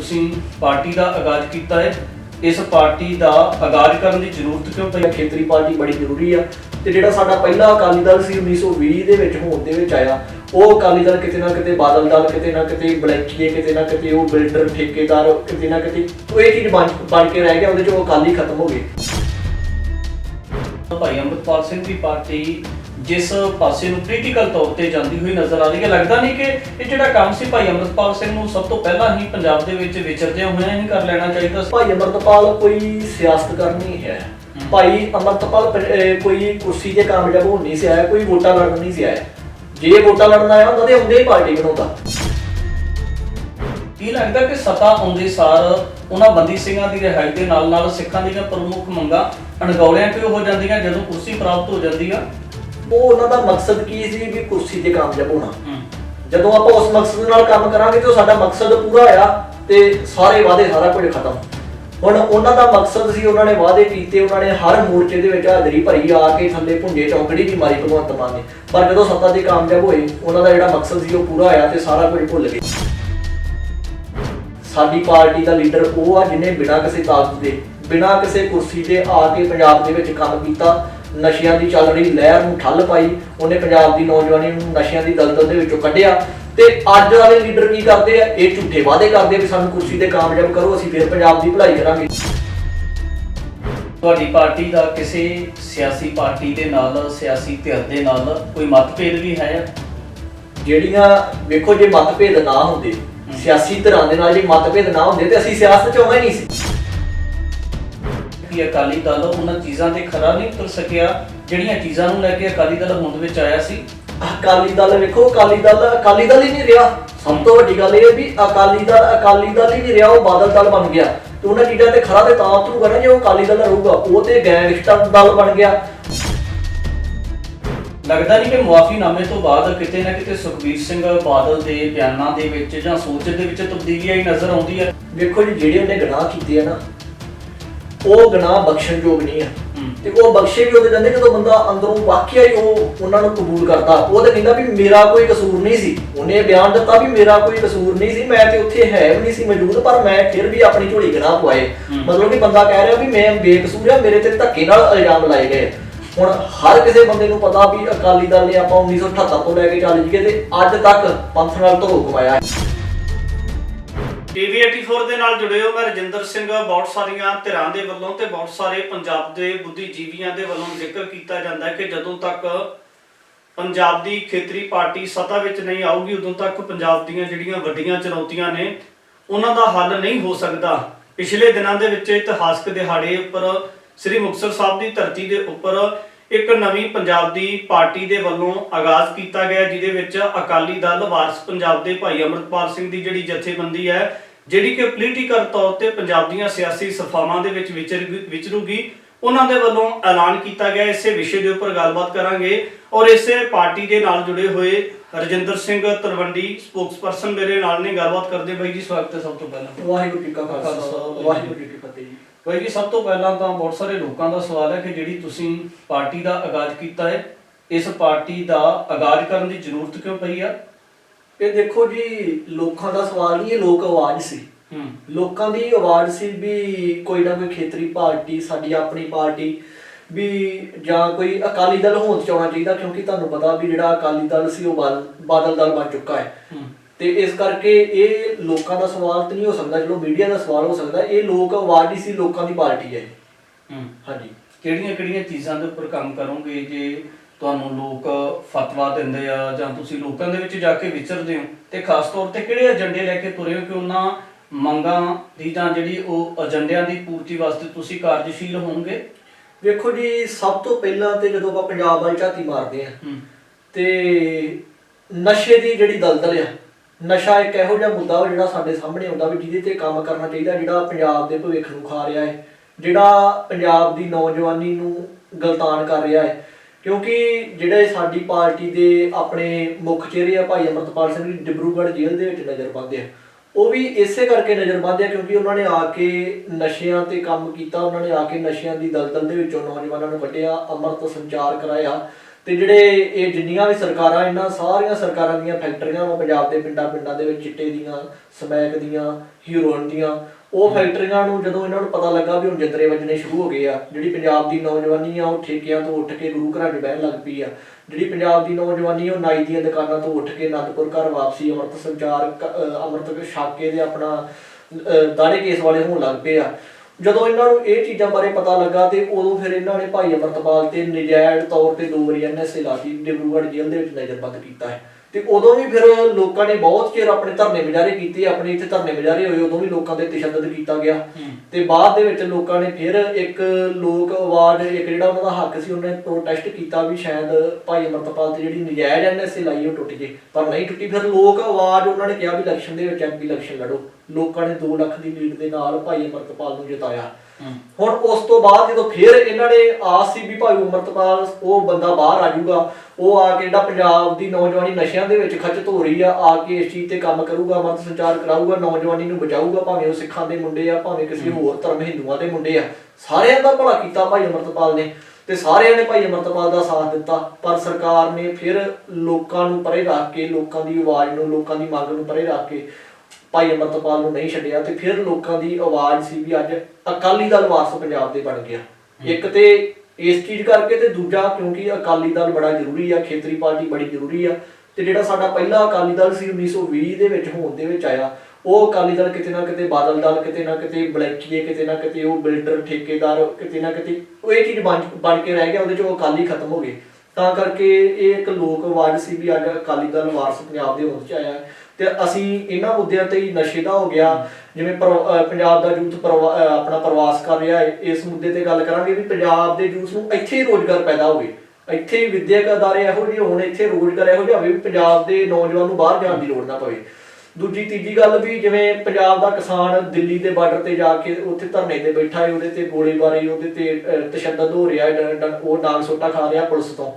ਤੁਸੀਂ ਪਾਰਟੀ ਦਾ ਆਗਾਜ਼ ਕੀਤਾ ਹੈ। ਇਸ ਪਾਰਟੀ ਦਾ ਆਗਾਜ਼ ਕਰਨ ਦੀ ਜ਼ਰੂਰਤ ਕਿਉਂ ਪਈ? ਖੇਤਰੀ ਪਾਰਟੀ ਬੜੀ ਜ਼ਰੂਰੀ ਆ। ਤੇ ਜਿਹੜਾ ਸਾਡਾ ਪਹਿਲਾ ਅਕਾਲੀ ਦਲ ਸੀ 1920 ਦੇ ਵਿੱਚ ਹੋਂਦ ਦੇ ਵਿੱਚ ਆਇਆ, ਉਹ ਅਕਾਲੀ ਦਲ ਕਿਤੇ ਨਾ ਕਿਤੇ ਬਾਦਲ ਦਲ, ਕਿਤੇ ਨਾ ਕਿਤੇ ਬਲੈਕੀਏ, ਕਿਤੇ ਨਾ ਕਿਤੇ ਉਹ ਬਿਲਡਰ, ਠੇਕੇਦਾਰ, ਕਿਤੇ ਨਾ ਕਿਤੇ ਉਹ ਇਹ ਚੀਜ਼ ਬਣ ਬਣ ਕੇ ਰਹਿ ਗਿਆ, ਉਹਦੇ ਚੋਂ ਅਕਾਲੀ ਖਤਮ ਹੋ ਗਏ। ਭਾਈ ਅੰਮ੍ਰਿਤਪਾਲ ਸਿੰਘ ਦੀ ਪਾਰਟੀ ਜਿਸ ਪਾਸੇ ਨੂੰ ਪੋਲੀਟੀਕਲ ਤੌਰ ਤੇ ਜਾਂਦੀ ਹੋਈ ਨਜ਼ਰ ਆ ਰਹੀ ਹੈ ਲੱਗਦਾ ਨਹੀਂ ਕਿ ਇਹ ਜਿਹੜਾ ਕੰਮ ਸੀ ਭਾਈ ਅੰਮ੍ਰਿਤਪਾਲ ਸਿੰਘ ਨੂੰ ਸਭ ਤੋਂ ਪਹਿਲਾਂ ਹੀ ਪੰਜਾਬ ਦੇ ਵਿੱਚ ਵਿਚਰਦਿਆਂ ਹੋਇਆਂ ਹੀ ਕਰ ਲੈਣਾ ਚਾਹੀਦਾ ਸੀ। ਭਾਈ ਅਮਰਤਪਾਲ ਕੋਈ ਸਿਆਸਤਕਾਰ ਨਹੀਂ ਹੈ। ਭਾਈ ਅਹ ਕੋਈ ਕੁਰਸੀ ਤੇ ਕਾਮਯਾਬ ਹੋਣ ਨਹੀਂ ਸੀ ਆਇਆ ਕੋਈ ਵੋਟਾਂ ਲੜਨ ਨਹੀਂ ਸੀ ਆਇਆ ਜੇ ਵੋਟਾਂ ਲੜਨ ਆਇਆ ਹੁੰਦਾ ਤੇ ਹੁੰਦੇ ਹੀ ਪਾਰਟੀ ਬਣਾਉਂਦਾ। ਕੀ ਲੱਗਦਾ ਕਿ ਸਤਾ ਆਉਂਦੇ ਸਾਰ ਉਹਨਾਂ ਬੰਦੀ ਸਿੰਘਾਂ ਦੀ ਰਿਹਾਈ ਦੇ ਨਾਲ ਨਾਲ ਸਿੱਖਾਂ ਦੀਆਂ ਪ੍ਰਮੁੱਖ ਮੰਗਾਂ ਅਣਗੌਲਿਆਂ ਕਿਉਂ ਹੋ ਜਾਂਦੀਆਂ ਜਦੋਂ ਕੁਰਸੀ ਪ੍ਰਾਪਤ ਹੋ ਜਾਂਦੀ ਆ? ਉਹ ਉਹਨਾਂ ਦਾ ਮਕਸਦ ਕੀ ਸੀ ਵੀ ਕੁਰਸੀ ਤੇ ਕਾਮਯਾਬ ਹੋਣਾ। ਜਦੋਂ ਆਪਾਂ ਉਸ ਮਕਸਦ ਨਾਲ ਕੰਮ ਕਰਾਂਗੇ ਤੇ ਉਹ ਸਾਡਾ ਮਕਸਦ ਪੂਰਾ ਹੋਇਆ ਤੇ ਸਾਰੇ ਵਾਅਦੇ ਸਾਰਾ ਕੁਝ ਖਤਮ। ਹੁਣ ਉਹਨਾਂ ਦਾ ਮਕਸਦ ਸੀ ਉਹਨਾਂ ਨੇ ਵਾਅਦੇ ਕੀਤੇ ਉਹਨਾਂ ਨੇ ਹਰ ਮੋਰਚੇ ਦੇ ਵਿੱਚ ਹਾਜ਼ਰੀ ਭਰੀ ਆ ਕੇ ਥੱਲੇ ਭੁੰਜੇ ਚੌਕੜੀ ਦੀ ਮਾਰੀ ਭਗਵੰਤ ਮਾਨ ਨੇ। ਪਰ ਜਦੋਂ ਸੱਤਾ ਤੇ ਕਾਮਯਾਬ ਹੋਏ ਉਹਨਾਂ ਦਾ ਜਿਹੜਾ ਮਕਸਦ ਸੀ ਉਹ ਪੂਰਾ ਹੋਇਆ ਤੇ ਸਾਰਾ ਕੁਝ ਭੁੱਲ ਗਏ। ਸਾਡੀ ਪਾਰਟੀ ਦਾ ਲੀਡਰ ਉਹ ਆ ਜਿਹਨੇ ਬਿਨਾਂ ਕਿਸੇ ਤਾਕਤ ਦੇ ਬਿਨਾਂ ਕਿਸੇ ਕੁਰਸੀ ਤੇ ਆ ਕੇ ਪੰਜਾਬ ਦੇ ਵਿੱਚ ਕੰਮ ਕੀਤਾ। ਨਸ਼ਿਆਂ ਦੀ ਚੱਲ ਰਹੀ ਲਹਿਰ ਨੂੰ ਠੱਲ ਪਾਈ ਉਹਨੇ ਪੰਜਾਬ ਦੀ ਨੌਜਵਾਨੀ ਨੂੰ ਨਸ਼ਿਆਂ ਦੀ ਦਲਦਲ ਦੇ ਵਿੱਚੋਂ ਕੱਢਿਆ। ਤੇ ਅੱਜ ਵਾਲੇ ਲੀਡਰ ਕੀ ਕਰਦੇ ਆ? ਇਹ ਝੂਠੇ ਵਾਅਦੇ ਕਰਦੇ ਵੀ ਸਾਨੂੰ ਕੁਰਸੀ ਤੇ ਕਾਮਯਾਬ ਕਰੋ ਅਸੀਂ ਫਿਰ ਪੰਜਾਬ ਦੀ ਭਲਾਈ ਕਰਾਂਗੇ। ਤੁਹਾਡੀ ਪਾਰਟੀ ਦਾ ਕਿਸੇ ਸਿਆਸੀ ਪਾਰਟੀ ਦੇ ਨਾਲ ਸਿਆਸੀ ਧਿਰ ਦੇ ਨਾਲ ਕੋਈ ਮਤਭੇਦ ਵੀ ਹੈ ਜਿਹੜੀਆਂ ਵੇਖੋ ਜੇ ਮਤਭੇਦ ਨਾ ਹੁੰਦੇ ਸਿਆਸੀ ਧਿਰਾਂ ਦੇ ਨਾਲ ਜੇ ਮਤਭੇਦ ਨਾ ਹੁੰਦੇ ਤੇ ਅਸੀਂ ਸਿਆਸਤ ਚ ਆਉਣਾ ਹੀ ਨਹੀਂ ਸੀ। ਕਿ ਅਕਾਲੀ ਦਲ ਉਹਨਾਂ ਚੀਜ਼ਾਂ ਤੇ ਖਰਾ ਨਹੀਂ ਉਤਰ ਸਕਿਆ ਜਿਹੜੀਆਂ ਚੀਜ਼ਾਂ ਨੂੰ ਲੈ ਕੇ ਅਕਾਲੀ ਦਲ ਹੋਂਦ ਵਿੱਚ ਆਇਆ ਸੀ। ਅਕਾਲੀ ਦਲ ਵੇਖੋ ਅਕਾਲੀ ਦਲ ਅਕਾਲੀ ਦਲ ਹੀ ਨਹੀਂ ਰਿਹਾ। ਸਭ ਤੋਂ ਵੱਡੀ ਗੱਲ ਇਹ ਹੈ ਵੀ ਅਕਾਲੀ ਦਲ ਅਕਾਲੀ ਦਲ ਹੀ ਨਹੀਂ ਰਿਹਾ ਉਹ ਬਾਦਲ ਦਲ ਬਣ ਗਿਆ। ਤੇ ਉਹਨਾਂ ਚੀਜ਼ਾਂ ਤੇ ਖਰਾ ਤੇ ਤਾਂ ਉਤਰੂਗਾ ਨਾ ਜੇ ਉਹ ਅਕਾਲੀ ਦਲ ਰਹੂਗਾ ਉਹ ਤੇ ਗੈਂਗਸਟਰ ਦਲ ਬਣ ਗਿਆ। ਲੱਗਦਾ ਨਹੀਂ ਕਿ ਮੁਆਫੀਨਾਮੇ ਤੋਂ ਬਾਅਦ ਕਿਤੇ ਨਾ ਕਿਤੇ ਸੁਖਬੀਰ ਸਿੰਘ ਬਾਦਲ ਦੇ ਬਿਆਨਾਂ ਦੇ ਵਿੱਚ ਜਾਂ ਸੋਚ ਦੇ ਵਿੱਚ ਤਬਦੀਲੀ ਆਈ ਨਜ਼ਰ ਆਉਂਦੀ ਹੈ। ਵੇਖੋ ਜੀ ਜਿਹੜੇ ਉਹਨੇ ਗੁਨਾਹ ਕੀਤੇ ਆ ਨਾ ਉਹ ਗੁਨਾਹ ਬਖਸ਼ਣਯੋਗ ਨਹੀਂ ਆ। ਹੂੰ। ਤੇ ਉਹ ਬਖਸ਼ੇ ਵੀ ਉਹਦੇ ਜਾਂਦੇ ਜਦੋਂ ਬੰਦਾ ਅੰਦਰੋਂ ਵਾਕਿਆ ਹੀ ਉਹ ਉਹਨਾਂ ਨੂੰ ਕਬੂਲ ਕਰਦਾ। ਉਹ ਤੇ ਕਹਿੰਦਾ ਵੀ ਮੇਰਾ ਕੋਈ ਕਸੂਰ ਨਹੀਂ ਸੀ। ਉਹਨੇ ਬਿਆਨ ਦਿੱਤਾ ਵੀ ਮੇਰਾ ਕੋਈ ਕਸੂਰ ਨਹੀਂ ਸੀ। ਮੈਂ ਤੇ ਉੱਥੇ ਹੈ ਵੀ ਨਹੀਂ ਸੀ ਮੌਜੂਦ ਪਰ ਮੈਂ ਫਿਰ ਵੀ ਆਪਣੀ ਝੋਲੀ ਗੁਨਾਹ ਪਵਾਏ। ਮਤਲਬ ਕਿ ਬੰਦਾ ਕਹਿ ਰਿਹਾ ਵੀ ਮੈਂ ਬੇਕਸੂਰ ਆ ਮੇਰੇ ਤੇ ਧੱਕੇ ਨਾਲ ਇਲਜ਼ਾਮ ਲਾਏ ਗਏ। ਹੁਣ ਹਰ ਕਿਸੇ ਬੰਦੇ ਨੂੰ ਪਤਾ ਵੀ ਅਕਾਲੀ ਦਲ ਨੇ ਆਪਾਂ 1978 ਤੋਂ ਲੈ ਕੇ ਚੱਲ ਜੀਏ ਤੇ ਅੱਜ ਤੱਕ ਪੰਥ ਨਾਲ ਧਰੋ ਕਮਾਇਆ ਟੀਵੀ 84 ਦੇ ਨਾਲ ਜੁੜੇ ਹੋ ਮੈਂ ਰਜਿੰਦਰ ਸਿੰਘ, ਬਹੁਤ ਸਾਰੀਆਂ ਧਿਰਾਂ ਦੇ ਵੱਲੋਂ ਤੇ ਬਹੁਤ ਸਾਰੇ ਪੰਜਾਬ ਦੇ ਬੁੱਧੀਜੀਵੀਆਂ ਦੇ ਵੱਲੋਂ ਜ਼ਿਕਰ ਕੀਤਾ ਜਾਂਦਾ ਹੈ ਕਿ ਜਦੋਂ ਤੱਕ ਪੰਜਾਬ ਦੀ ਖੇਤਰੀ ਪਾਰਟੀ ਸੱਤਾ ਵਿੱਚ ਨਹੀਂ ਆਊਗੀ, ਉਦੋਂ ਤੱਕ ਪੰਜਾਬ ਦੀਆਂ ਜਿਹੜੀਆਂ ਵੱਡੀਆਂ ਚੁਣੌਤੀਆਂ ਨੇ, ਉਹਨਾਂ ਦਾ ਹੱਲ ਨਹੀਂ ਹੋ ਸਕਦਾ। ਪਿਛਲੇ ਦਿਨਾਂ ਦੇ ਵਿੱਚ ਇਤਿਹਾਸਕ ਦਿਹਾੜੇ ਉੱਪਰ ਸ੍ਰੀ ਮੁਕਤਸਰ ਸਾਹਿਬ ਦੀ ਧਰਤੀ ਦੇ ਉੱਪਰ ਇੱਕ ਨਵੀਂ ਪੰਜਾਬ ਦੀ ਪਾਰਟੀ ਦੇ ਵੱਲੋਂ ਆਗਾਜ਼ ਕੀਤਾ ਗਿਆ ਜਿਹਦੇ ਵਿੱਚ ਅਕਾਲੀ ਦਲ ਵਾਰਸ ਪੰਜਾਬ ਦੇ ਭਾਈ ਅਮਰਤਪਾਲ ਸਿੰਘ ਦੀ ਜਿਹੜੀ ਜਥੇਬੰਦੀ ਹੈ ਜਿਹੜੀ ਕਿ ਪੋਲੀਟੀਕਲ ਤੌਰ ਤੇ ਪੰਜਾਬ ਦੀਆਂ ਸਿਆਸੀ ਸਫਾਵਾਂ ਦੇ ਵਿੱਚ ਵਿਚਰ ਵਿਚਰੂਗੀ ਉਹਨਾਂ ਦੇ ਵੱਲੋਂ ਐਲਾਨ ਕੀਤਾ ਗਿਆ। ਇਸੇ ਵਿਸ਼ੇ ਦੇ ਉੱਪਰ ਗੱਲਬਾਤ ਕਰਾਂਗੇ ਔਰ ਇਸੇ ਪਾਰਟੀ ਦੇ ਨਾਲ ਜੁੜੇ ਹੋਏ ਰਜਿੰਦਰ ਸਿੰਘ ਤਲਵੰਡੀ ਸਪੋਕਸਪਰਸਨ ਮੇਰੇ ਨਾਲ ਨੇ। ਗੱਲਬਾਤ ਕਰਦੇ ਬਾਈ ਜੀ ਸਵਾਗਤ ਹੈ ਸਭ ਤੋਂ ਪਹਿਲਾਂ। ਵਾਹਿਗੁਰੂ ਜੀ ਕਾ ਖਾਲਸਾ ਵਾਹਿਗੁਰੂ ਜੀ ਕੀ ਫਤਿਹ ਬਾਈ ਜੀ ਸਭ ਤੋਂ ਪਹਿਲਾਂ ਤਾਂ ਬਹੁਤ ਸਾਰੇ ਲੋਕਾਂ ਦਾ ਸਵਾਲ ਹੈ ਕਿ ਜਿਹੜੀ ਤੁਸੀਂ ਪਾਰਟੀ ਦਾ ਆਗਾਜ਼ ਕੀਤਾ ਹੈ ਇਸ ਪਾਰਟੀ ਦਾ ਆਗਾਜ਼ ਕਰਨ ਦੀ ਜ਼ਰੂਰਤ ਕਿਉਂ ਪਈ ਆ? ਇਹ ਦੇਖੋ ਜੀ ਲੋਕਾਂ ਦਾ ਸਵਾਲ ਨਹੀਂ ਇਹ ਲੋਕ ਆਵਾਜ਼ ਸੀ। ਲੋਕਾਂ ਦੀ ਆਵਾਜ਼ ਸੀ ਵੀ ਕੋਈ ਨਾ ਕੋਈ ਖੇਤਰੀ ਪਾਰਟੀ ਸਾਡੀ ਆਪਣੀ ਪਾਰਟੀ ਵੀ ਜਾਂ ਕੋਈ ਅਕਾਲੀ ਦਲ ਹੋਂਦ ਚ ਆਉਣਾ ਚਾਹੀਦਾ ਕਿਉਂਕਿ ਤੁਹਾਨੂੰ ਪਤਾ ਵੀ ਜਿਹੜਾ ਅਕਾਲੀ ਦਲ ਸੀ ਉਹ ਬਾਦ- ਬਾਦਲ ਦਲ ਬਣ ਚੁੱਕਾ ਹੂੰ। ਤੇ ਇਸ ਕਰਕੇ ਇਹ ਲੋਕਾਂ ਦਾ ਸਵਾਲ ਤਾਂ ਨਹੀਂ ਹੋ ਸਕਦਾ ਚਲੋ ਮੀਡੀਆ ਦਾ ਸਵਾਲ ਹੋ ਸਕਦਾ ਇਹ ਲੋਕ ਆਵਾਜ਼ ਹੀ ਸੀ ਲੋਕਾਂ ਦੀ ਪਾਰਟੀ ਹੈ ਹੂੰ। ਹਾਂਜੀ। ਕਿਹੜੀਆਂ ਕਿਹੜੀਆਂ ਚੀਜ਼ਾਂ ਦੇ ਉੱਪਰ ਕੰਮ ਕਰੋਗੇ ਜੇ ਤੁਹਾਨੂੰ ਲੋਕ ਫਤਵਾ ਦਿੰਦੇ ਆ ਜਾਂ ਤੁਸੀਂ ਲੋਕਾਂ ਦੇ ਵਿੱਚ ਜਾ ਕੇ ਵਿਚਰਦੇ ਹੋ? ਤੇ ਖਾਸ ਤੌਰ ਤੇ ਕਿਹੜੇ ਏਜੰਡੇ ਲੈ ਕੇ ਤੁਰੇ ਹੋ ਕਿ ਉਹਨਾਂ ਮੰਗਾਂ ਦੀ ਜਾਂ ਜਿਹੜੀ ਉਹ ਏਜੰਡਿਆਂ ਦੀ ਪੂਰਤੀ ਵਾਸਤੇ ਤੁਸੀਂ ਕਾਰਜਸ਼ੀਲ ਹੋਵੋਗੇ? ਵੇਖੋ ਜੀ ਸਭ ਤੋਂ ਪਹਿਲਾਂ ਤੇ ਜਦੋਂ ਆਪਾਂ ਪੰਜਾਬ ਵੱਲ ਝਾਤੀ ਮਾਰਦੇ ਆ ਹੂੰ। ਤੇ ਨਸ਼ੇ ਦੀ ਜਿਹੜੀ ਦਲਦਲ ਆ ਨਸ਼ਾ ਇੱਕ ਇਹੋ ਜਿਹਾ ਮੁੱਦਾ ਵਾ ਜਿਹੜਾ ਸਾਡੇ ਸਾਹਮਣੇ ਆਉਂਦਾ ਵੀ ਜਿਹਦੇ ਤੇ ਕੰਮ ਕਰਨਾ ਚਾਹੀਦਾ, ਜਿਹੜਾ ਪੰਜਾਬ ਦੇ ਭਵਿੱਖ ਨੂੰ ਖਾ ਰਿਹਾ ਹੈ, ਜਿਹੜਾ ਪੰਜਾਬ ਦੀ ਨੌਜਵਾਨੀ ਨੂੰ ਗਲਤਾਨ ਕਰ ਰਿਹਾ ਹੈ। ਕਿਉਂਕਿ ਜਿਹੜੇ ਸਾਡੀ ਪਾਰਟੀ ਦੇ ਆਪਣੇ ਮੁੱਖ ਚਿਹਰੇ ਆ ਭਾਈ ਅਮਰਤਪਾਲ ਸਿੰਘ ਜੀ, ਡਿਬਰੂਗੜ੍ਹ ਜੇਲ੍ਹ ਦੇ ਵਿੱਚ ਨਜ਼ਰ ਪਾਉਂਦੇ ਆ। ਉਹ ਵੀ ਇਸੇ ਕਰਕੇ ਨਜ਼ਰ ਪਾਉਂਦੇ ਆ ਕਿਉਂਕਿ ਉਹਨਾਂ ਨੇ ਆ ਕੇ ਨਸ਼ਿਆਂ ਤੇ ਕੰਮ ਕੀਤਾ, ਉਹਨਾਂ ਨੇ ਆ ਕੇ ਨਸ਼ਿਆਂ ਦੀ ਦਲਦਲ ਦੇ ਵਿੱਚੋਂ ਨੌਜਵਾਨਾਂ ਨੂੰ ਕੱਢਿਆ ਅੰਮ੍ਰਿਤ ਸੰਚਾਰ ਕਰਾਇਆ। ਤੇ ਜਿਹੜੇ ਇਹ ਜਿੰਨੀਆਂ ਵੀ ਸਰਕਾਰਾਂ ਇਹਨਾਂ ਸਾਰੀਆਂ ਸਰਕਾਰਾਂ ਦੀਆਂ ਫੈਕਟਰੀਆਂ ਵਾ ਪੰਜਾਬ ਦੇ ਪਿੰਡਾਂ ਪਿੰਡਾਂ ਦੇ ਵਿੱਚ ਚਿੱਟੇ ਦੀਆਂ ਸਮੈਕ ਦੀਆਂ ਹੀਰੋਇਨ ਦੀਆਂ ਉਹ ਫੈਕਟਰੀਆਂ ਨੂੰ ਜਦੋਂ ਇਹਨਾਂ ਨੂੰ ਪਤਾ ਲੱਗਾ ਵੀ ਹੁਣ ਜਿੰਦਰੇ ਵੱਜਣੇ ਸ਼ੁਰੂ ਹੋ ਗਏ ਆ ਜਿਹੜੀ ਪੰਜਾਬ ਦੀ ਨੌਜਵਾਨੀ ਆ ਉਹ ਠੇਕਿਆਂ ਤੋਂ ਉੱਠ ਕੇ ਗੁਰੂ ਘਰਾਂ 'ਚ ਬਹਿਣ ਲੱਗ ਪਈ ਆ। ਜਿਹੜੀ ਪੰਜਾਬ ਦੀ ਨੌਜਵਾਨੀ ਆ, ਉਹ ਨਾਈ ਦੀਆਂ ਦੁਕਾਨਾਂ ਤੋਂ ਉੱਠ ਕੇ ਅਨੰਦਪੁਰ ਘਰ ਵਾਪਸੀ ਅੰਮ੍ਰਿਤ ਸੰਚਾਰ ਅੰਮ੍ਰਿਤ ਛਾਕੇ ਦੇ ਆਪਣਾ ਦਾੜੇ ਕੇਸ ਵਾਲੇ ਹੋਣ ਲੱਗ ਪਏ ਆ। ਜਦੋਂ ਇਹਨਾਂ ਨੂੰ ਇਹ ਚੀਜ਼ਾਂ ਬਾਰੇ ਪਤਾ ਲੱਗਾ ਤੇ ਉਦੋਂ ਫਿਰ ਇਹਨਾਂ ਨੇ ਭਾਈ ਅਮਰਤਪਾਲ ਤੇ ਨਜਾਇਜ਼ ਤੌਰ ਤੇ ਦੋ ਵਾਰੀ ਐਨਐਸਏ ਕੇ ਡਿਬਰੂਗੜ੍ਹ ਜੇਲ੍ਹ ਦੇ ਵਿੱਚ ਨਜ਼ਰਬੰਦ ਕੀਤਾ ਹੈ। ਤੇ ਉਦੋਂ ਵੀ ਫਿਰ ਲੋਕਾਂ ਨੇ ਬਹੁਤ ਚਿਰ ਆਪਣੇ ਧਰਨੇ ਮੁਜ਼ਾਹਰੇ ਕੀਤੇ ਆਪਣੇ ਇੱਥੇ ਧਰਨੇ ਮੁਜ਼ਾਹਰੇ ਹੋਏ ਉਦੋਂ ਵੀ ਲੋਕਾਂ ਤੇ ਤਸ਼ੱਦਦ ਕੀਤਾ ਗਿਆ। ਤੇ ਬਾਅਦ ਦੇ ਵਿੱਚ ਲੋਕਾਂ ਨੇ ਫਿਰ ਇੱਕ ਲੋਕ ਆਵਾਜ਼ ਇੱਕ ਜਿਹੜਾ ਉਹਨਾਂ ਦਾ ਹੱਕ ਸੀ ਉਹਨੇ ਪ੍ਰੋਟੈਸਟ ਕੀਤਾ ਵੀ ਸ਼ਾਇਦ ਭਾਈ ਅਮਰਤਪਾਲ ਤੇ ਜਿਹੜੀ ਨਜਾਇਜ਼ ਐਨਐਸਏ ਲਾਈ ਉਹ ਟੁੱਟ ਜੇ। ਪਰ ਨਹੀਂ ਟੁੱਟੀ ਫਿਰ ਲੋਕ ਆਵਾਜ਼ ਉਹਨਾਂ ਨੇ ਕਿਹਾ ਵੀ ਇਲੈਕਸ਼ਨ ਦੇ ਵਿੱਚ ਐਮਪੀ ਇਲੈਕਸ਼ਨ ਲੜੋ। ਲੋਕਾਂ ਨੇ 2 ਲੱਖ ਦੀ ਲੀਡ ਦੇ ਨਾਲ ਭਾਈ ਅਮਰਤਪਾਲ ਨੂੰ ਜਿਤਾਇਆ। ਹੁਣ ਉਸ ਤੋਂ ਬਾਅਦ ਜਦੋਂ ਫਿਰ ਇਹਨਾਂ ਨੇ ਆਸ ਸੀ ਵੀ ਭਾਈ ਅਮਰਤਪਾਲ ਉਹ ਬੰਦਾ ਬਾਹਰ ਆ ਜਾਊਗਾ ਉਹ ਆ ਕੇ ਜਿਹੜਾ ਪੰਜਾਬ ਦੀ ਨੌਜਵਾਨੀ ਨਸ਼ਿਆਂ ਦੇ ਵਿੱਚ ਖਚਤ ਹੋ ਰਹੀ ਆ ਆ ਕੇ ਇਸ ਚੀਜ਼ ਤੇ ਕੰਮ ਕਰੂਗਾ ਅੰਮ੍ਰਿਤ ਸੰਚਾਰ ਕਰਾਊਗਾ ਨੌਜਵਾਨੀ ਨੂੰ ਬਚਾਊਗਾ ਭਾਵੇਂ ਉਹ ਸਿੱਖਾਂ ਦੇ ਮੁੰਡੇ ਆ ਭਾਵੇਂ ਕਿਸੇ ਹੋਰ ਧਰਮ ਹਿੰਦੂਆਂ ਦੇ ਮੁੰਡੇ ਆ। ਸਾਰਿਆਂ ਦਾ ਭਲਾ ਕੀਤਾ ਭਾਈ ਅਮਰਤਪਾਲ ਨੇ ਤੇ ਸਾਰਿਆਂ ਨੇ ਭਾਈ ਅਮਰਤਪਾਲ ਦਾ ਸਾਥ ਦਿੱਤਾ ਪਰ ਸਰਕਾਰ ਨੇ ਫਿਰ ਲੋਕਾਂ ਨੂੰ ਪਰੇ ਰੱਖ ਕੇ ਲੋਕਾਂ ਦੀ ਆਵਾਜ਼ ਨੂੰ ਲੋਕਾਂ ਦੀ ਮੰਗ ਨੂੰ ਪਰੇ ਰੱਖ ਕੇ ਭਾਈ ਅਮਰਤਪਾਲ ਨੂੰ ਨਹੀਂ ਛੱਡਿਆ ਤੇ ਫਿਰ ਲੋਕਾਂ ਦੀ ਆਵਾਜ਼ ਸੀ ਵੀ ਅੱਜ ਅਕਾਲੀ ਦਲ ਵਾਰਸ ਪੰਜਾਬ ਦੇ ਬਣ ਗਿਆ। ਇੱਕ ਤੇ ਇਸ ਚੀਜ਼ ਕਰਕੇ ਤੇ ਦੂਜਾ ਕਿਉਂਕਿ ਅਕਾਲੀ ਦਲ ਬੜਾ ਜ਼ਰੂਰੀ ਆ ਖੇਤਰੀ ਪਾਰਟੀ ਬੜੀ ਜ਼ਰੂਰੀ ਆ ਤੇ ਜਿਹੜਾ ਸਾਡਾ ਪਹਿਲਾ ਅਕਾਲੀ ਦਲ ਸੀ 1920 ਦੇ ਵਿੱਚ ਹੋਂਦ ਦੇ ਵਿੱਚ ਆਇਆ ਉਹ ਅਕਾਲੀ ਦਲ ਕਿਤੇ ਨਾ ਕਿਤੇ ਬਾਦਲ ਦਲ ਕਿਤੇ ਨਾ ਕਿਤੇ ਬਲੈਕੀਏ ਕਿਤੇ ਨਾ ਕਿਤੇ ਉਹ ਬਿਲਡਰ ਠੇਕੇਦਾਰ ਕਿਤੇ ਨਾ ਕਿਤੇ ਉਹ ਇਹ ਚੀਜ਼ ਬਣ ਬਣ ਕੇ ਰਹਿ ਗਿਆ ਉਹਦੇ ਚੋਂ ਅਕਾਲੀ ਖਤਮ ਹੋ ਗਏ। ਤਾਂ ਕਰਕੇ ਇਹ ਇੱਕ ਲੋਕ ਆਵਾਜ਼ ਸੀ ਵੀ ਅੱਜ ਅਕਾਲੀ ਦਲ ਵਾਰਸ ਪੰਜਾਬ ਦੇ ਹੋਂਦ ਚ ਆਇਆ। ਤੇ ਅਸੀਂ ਇਹਨਾਂ ਮੁੱਦਿਆਂ ਤੇ ਹੀ ਨਸ਼ੇ ਦਾ ਹੋ ਗਿਆ, ਜਿਵੇਂ ਪੰਜਾਬ ਦਾ ਯੂਥ ਆਪਣਾ ਪ੍ਰਵਾਸ ਕਰ ਰਿਹਾ ਹੈ, ਇਸ ਮੁੱਦੇ ਤੇ ਗੱਲ ਕਰਾਂਗੇ ਵੀ ਪੰਜਾਬ ਦੇ ਯੂਥ ਨੂੰ ਇੱਥੇ ਹੀ ਰੋਜ਼ਗਾਰ ਪੈਦਾ ਹੋਵੇ ਇੱਥੇ ਵਿਦਿਅਕ ਅਦਾਰੇ ਇਹੋ ਜਿਹੇ ਹੋਣ, ਇੱਥੇ ਰੋਜ਼ਗਾਰ ਇਹੋ ਜਿਹਾ ਹੋਵੇ ਵੀ ਪੰਜਾਬ ਦੇ ਨੌਜਵਾਨ ਨੂੰ ਬਾਹਰ ਜਾਣ ਦੀ ਲੋੜ ਨਾ ਪਵੇ। ਦੂਜੀ, ਤੀਜੀ ਗੱਲ ਵੀ ਜਿਵੇਂ ਪੰਜਾਬ ਦਾ ਕਿਸਾਨ ਦਿੱਲੀ ਦੇ ਬਾਰਡਰ ਤੇ ਜਾ ਕੇ ਉੱਥੇ ਧਰਨੇ ਤੇ ਬੈਠਾ ਹੈ, ਉਹਦੇ ਤੇ ਗੋਲੀਬਾਰੀ, ਉਹਦੇ ਤੇ ਤਸ਼ੱਦਦ ਹੋ ਰਿਹਾ ਹੈ ਉਹ ਡਾਂਗ ਸੋਟਾ ਖਾ ਰਿਹਾ ਪੁਲਿਸ ਤੋਂ।